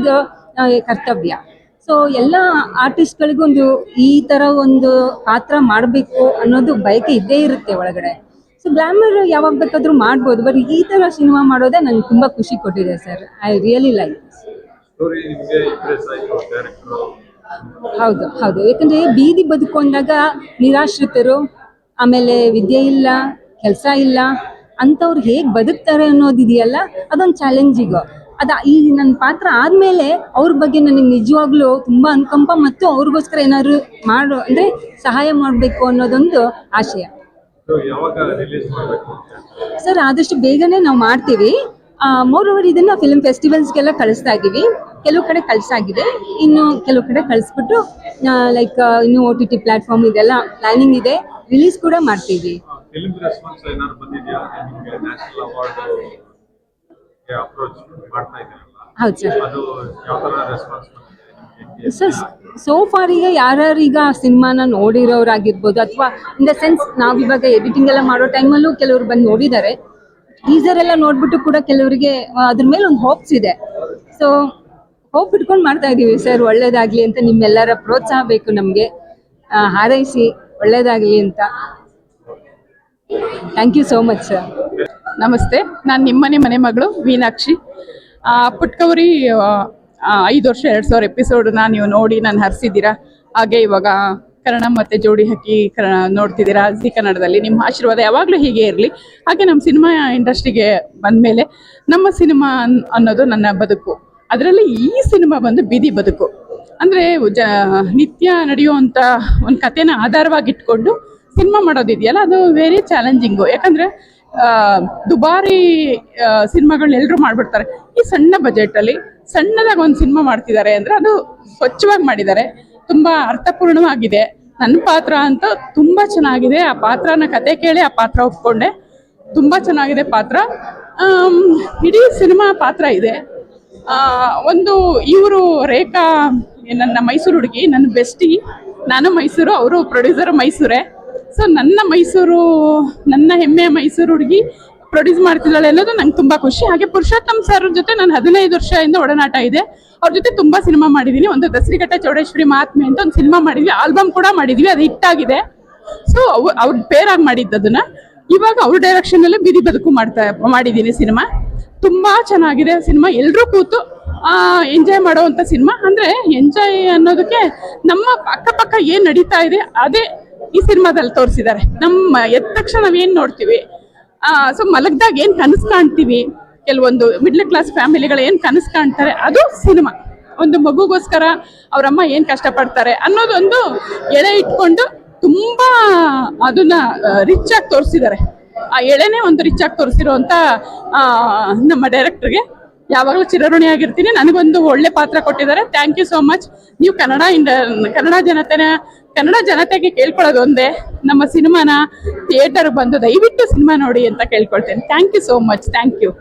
ಕರ್ತವ್ಯ. ಸೊ ಎಲ್ಲ ಆರ್ಟಿಸ್ಟ್ಗಳಿಗೊಂದು ಈ ಥರ ಒಂದು ಪಾತ್ರ ಮಾಡಬೇಕು ಅನ್ನೋದು ಬಯಕೆ ಇದ್ದೇ ಇರುತ್ತೆ ಒಳಗಡೆ. ಸೊ ಗ್ಲಾಮರ್ ಯಾವಾಗ ಬೇಕಾದರೂ ಮಾಡ್ಬೋದು ಬಟ್ ಈ ಥರ ಸಿನಿಮಾ ಮಾಡೋದೇ ನನಗೆ ತುಂಬ ಖುಷಿ ಕೊಟ್ಟಿದೆ ಸರ್ ಐ ರಿಯಲಿ ಲೈಕ್ ಹೌದು ಹೌದು. ಯಾಕಂದ್ರೆ ಬೀದಿ ಬದುಕೊಂಡಾಗ ನಿರಾಶ್ರಿತರು ಆಮೇಲೆ ವಿದ್ಯೆ ಇಲ್ಲ ಕೆಲಸ ಇಲ್ಲ ಅಂತವ್ರು ಹೇಗೆ ಬದುಕ್ತಾರೆ ಅನ್ನೋದಿದೆಯಲ್ಲ ಅದೊಂದು ಚಾಲೆಂಜಿಂಗ್ ಅದ ಈ ನನ್ನ ಪಾತ್ರ ಆದಮೇಲೆ ಅವ್ರ ಬಗ್ಗೆ ನನಗೆ ನಿಜವಾಗ್ಲು ತುಂಬಾ ಅನುಕಂಪ ಮತ್ತು ಅವ್ರಿಗೋಸ್ಕರ ಏನಾದ್ರು ಮಾಡೋ ಅಂದ್ರೆ ಸಹಾಯ ಮಾಡಬೇಕು ಅನ್ನೋದೊಂದು ಆಶಯ. ಸರ್ ಆದಷ್ಟು ಬೇಗನೆ ನಾವು ಮಾಡ್ತೀವಿ. ಮೋರ್ ಓವರ್ ಇದನ್ನ ಫಿಲ್ಮ್ ಫೆಸ್ಟಿವಲ್ಸ್ಗೆಲ್ಲ ಕಳಿಸ್ತಾ ಇದ್ದೀವಿ. ಕೆಲವು ಕಡೆ ಕಳ್ಸಾಗಿದೆ. ಇನ್ನು ಕೆಲವು ಕಡೆ ಕಳಿಸ್ಬಿಟ್ಟು ಲೈಕ್ ಇನ್ನು ಓ ಟಿ ಟಿ ಪ್ಲಾಟ್ಫಾರ್ಮ್ ಇದೆಲ್ಲ ಪ್ಲಾನಿಂಗ್ ಇದೆ. ರಿಲೀಸ್ ಕೂಡ ಮಾಡ್ತೀವಿ. ಹೌದು ಸರ್. ಸರ್ ಸೋ ಫಾರ್ ಈಗ ಯಾರ್ಯಾರು ಈಗ ಸಿನಿಮಾನ ನೋಡಿರೋರಾಗಿರ್ಬೋದು ಅಥವಾ ಇನ್ ದ ಸೆನ್ಸ್ ನಾವು ಇವಾಗ ಎಡಿಟಿಂಗ್ ಎಲ್ಲ ಮಾಡೋ ಟೈಮಲ್ಲೂ ಕೆಲವರು ಬಂದು ನೋಡಿದ್ದಾರೆ. ಟೀಸರ್ ಎಲ್ಲ ನೋಡ್ಬಿಟ್ಟು ಕೂಡ ಕೆಲವರಿಗೆ ಅದ್ರ ಮೇಲೆ ಒಂದು ಹೋಪ್ಸ್ ಇದೆ. ಸೊ ಹೋಪ್ ಇಟ್ಕೊಂಡು ಮಾಡ್ತಾ ಇದೀವಿ. ಸರ್ ಒಳ್ಳೇದಾಗ್ಲಿ ಅಂತ ನಿಮ್ಮೆಲ್ಲರ ಪ್ರೋತ್ಸಾಹ ಬೇಕು ನಮಗೆ. ಹಾರೈಸಿ, ಒಳ್ಳೇದಾಗ್ಲಿ ಅಂತ. Thank you so much sir ನಮಸ್ತೆ. ನಾನು ನಿಮ್ಮನೆ ಮನೆ ಮಗಳು, ಮೀನಾಕ್ಷಿ. ಪುಟ್ಕವರಿ ಐದು ವರ್ಷ, ಎರಡು ಸಾವಿರ ಎಪಿಸೋಡನ್ನ ನೀವು ನೋಡಿ ನಾನು ಹರಿಸಿದ್ದೀರಾ? ಹಾಗೆ ಇವಾಗ ಕನ್ನಡ ಮತ್ತೆ ಜೋಡಿ ಹಾಕಿ ನೋಡ್ತಿದ್ದೀರಾ. ಜಿ ಕನ್ನಡದಲ್ಲಿ ನಿಮ್ಮ ಆಶೀರ್ವಾದ ಯಾವಾಗಲೂ ಹೀಗೆ ಇರಲಿ. ಹಾಗೆ ನಮ್ಮ ಸಿನಿಮಾ ಇಂಡಸ್ಟ್ರಿಗೆ ಬಂದಮೇಲೆ ನಮ್ಮ ಸಿನಿಮಾ ಅನ್- ಅನ್ನೋದು ನನ್ನ ಬದುಕು. ಅದರಲ್ಲಿ ಈ ಸಿನಿಮಾ ಬಂದು ಬೀದಿ ಬದುಕು. ಅಂದರೆ ಜ, ನಿತ್ಯ ನಡೆಯುವಂಥ ಒಂದು ಕಥೆನ ಆಧಾರವಾಗಿಟ್ಕೊಂಡು ಸಿನಿಮಾ ಮಾಡೋದಿದೆಯಲ್ಲ, ಅದು ವೆರಿ ಚಾಲೆಂಜಿಂಗು ಯಾಕಂದರೆ ದುಬಾರಿ ಸಿನಿಮಾಗಳನ್ನ ಎಲ್ಲರೂ ಮಾಡ್ಬಿಡ್ತಾರೆ. ಈ ಸಣ್ಣ ಬಜೆಟಲ್ಲಿ ಸಣ್ಣದಾಗಿ ಒಂದು ಸಿನಿಮಾ ಮಾಡ್ತಿದ್ದಾರೆ ಅಂದರೆ ಅದು ಸ್ವಚ್ಛವಾಗಿ ಮಾಡಿದ್ದಾರೆ. ತುಂಬ ಅರ್ಥಪೂರ್ಣವಾಗಿದೆ. ನನ್ನ ಪಾತ್ರ ಅಂತ ತುಂಬಾ ಚೆನ್ನಾಗಿದೆ. ಆ ಪಾತ್ರನ ಕತೆ ಕೇಳಿ ಆ ಪಾತ್ರ ಒಪ್ಕೊಂಡೆ. ತುಂಬಾ ಚೆನ್ನಾಗಿದೆ ಪಾತ್ರ. ಇಡೀ ಸಿನಿಮಾ ಪಾತ್ರ ಇದೆ. ಒಂದು ಇವರು ರೇಖಾ, ನನ್ನ ಮೈಸೂರು ಹುಡುಗಿ, ನನ್ನ ಬೆಸ್ಟಿ ನಾನು ಮೈಸೂರು, ಅವರು ಪ್ರೊಡ್ಯೂಸರ್ ಮೈಸೂರೇ. ಸೊ ನನ್ನ ಮೈಸೂರು, ನನ್ನ ಹೆಮ್ಮೆಯ ಮೈಸೂರು ಹುಡುಗಿ ಪ್ರೊಡ್ಯೂಸ್ ಮಾಡ್ತಿದ್ದಾಳೆ ಅನ್ನೋದು ನಂಗೆ ತುಂಬ ಖುಷಿ. ಹಾಗೆ ಪುರುಷೋತ್ತಮ್ ಸರ್ ಜೊತೆ ನಾನು ಹದಿನೈದು ವರ್ಷದಿಂದ ಒಡನಾಟ ಇದೆ. ಅವ್ರ ಜೊತೆ ತುಂಬ ಸಿನಿಮಾ ಮಾಡಿದ್ದೀನಿ ಒಂದು ದಸರಿಘಟ್ಟ ಚೌಡೇಶ್ವರಿ ಮಹಾತ್ಮೆ ಅಂತ ಒಂದು ಸಿನಿಮಾ ಮಾಡಿದ್ವಿ. ಆಲ್ಬಮ್ ಕೂಡ ಮಾಡಿದ್ವಿ. ಅದು ಹಿಟ್ಟಾಗಿದೆ ಸೊ ಅವ್, ಅವ್ರ ಪೇರಾಗಿ ಮಾಡಿದ್ದು ಅದನ್ನ ಇವಾಗ ಅವ್ರ ಡೈರೆಕ್ಷನ್ ಅಲ್ಲಿ ಬೀದಿ ಬದುಕು ಮಾಡ್ತಾ ಮಾಡಿದ್ದೀನಿ ಸಿನಿಮಾ ತುಂಬಾ ಚೆನ್ನಾಗಿದೆ ಸಿನಿಮಾ ಎಲ್ಲರೂ ಕೂತು ಎಂಜಾಯ್ ಮಾಡುವಂಥ ಸಿನಿಮಾ ಅಂದ್ರೆ ಎಂಜಾಯ್ ಅನ್ನೋದಕ್ಕೆ ನಮ್ಮ ಅಕ್ಕಪಕ್ಕ ಏನು ನಡೀತಾ ಇದೆ, ಅದೇ ಈ ಸಿನಿಮಾದಲ್ಲಿ ತೋರಿಸಿದ್ದಾರೆ. ನಮ್ಮ ಎದ್ದ ತಕ್ಷಣ ನಾವೇನ್ ನೋಡ್ತೀವಿ? ಸೊ ಮಲಗ್ದಾಗ ಏನು ಕನಸು ಕಾಣ್ತೀವಿ? ಕೆಲವೊಂದು ಮಿಡ್ಲ್ ಕ್ಲಾಸ್ ಫ್ಯಾಮಿಲಿಗಳು ಏನು ಕನಸು ಕಾಣ್ತಾರೆ? ಅದು ಸಿನಿಮಾ ಒಂದು ಮಗುಗೋಸ್ಕರ ಅವರಮ್ಮ ಏನು ಕಷ್ಟಪಡ್ತಾರೆ ಅನ್ನೋದೊಂದು ಎಳೆ ಇಟ್ಕೊಂಡು ತುಂಬಾ ಅದನ್ನ ರಿಚ್ ಆಗಿ ತೋರಿಸಿದ್ದಾರೆ. ಆ ಎಳೆನೇ ಒಂದು ರಿಚ್ ಆಗಿ ತೋರಿಸಿರುವಂತ ನಮ್ಮ ಡೈರೆಕ್ಟರ್ಗೆ ಯಾವಾಗಲೂ ಚಿರಋಣಿಯಾಗಿರ್ತೀನಿ ನನಗೊಂದು ಒಳ್ಳೆ ಪಾತ್ರ ಕೊಟ್ಟಿದ್ದಾರೆ. ಥ್ಯಾಂಕ್ ಯು ಸೋ ಮಚ್ ನೀವು ಕನ್ನಡ ಇಂಡ, ಕನ್ನಡ ಜನತೆನ, ಕನ್ನಡ ಜನತೆಗೆ ಕೇಳ್ಕೊಳ್ಳೋದು ಒಂದೇ. ನಮ್ಮ ಸಿನಿಮಾನ ಥಿಯೇಟರ್ ಬಂದು ದಯವಿಟ್ಟು ಸಿನಿಮಾ ನೋಡಿ ಅಂತ ಕೇಳ್ಕೊಳ್ತೇನೆ. Thank you so much thank you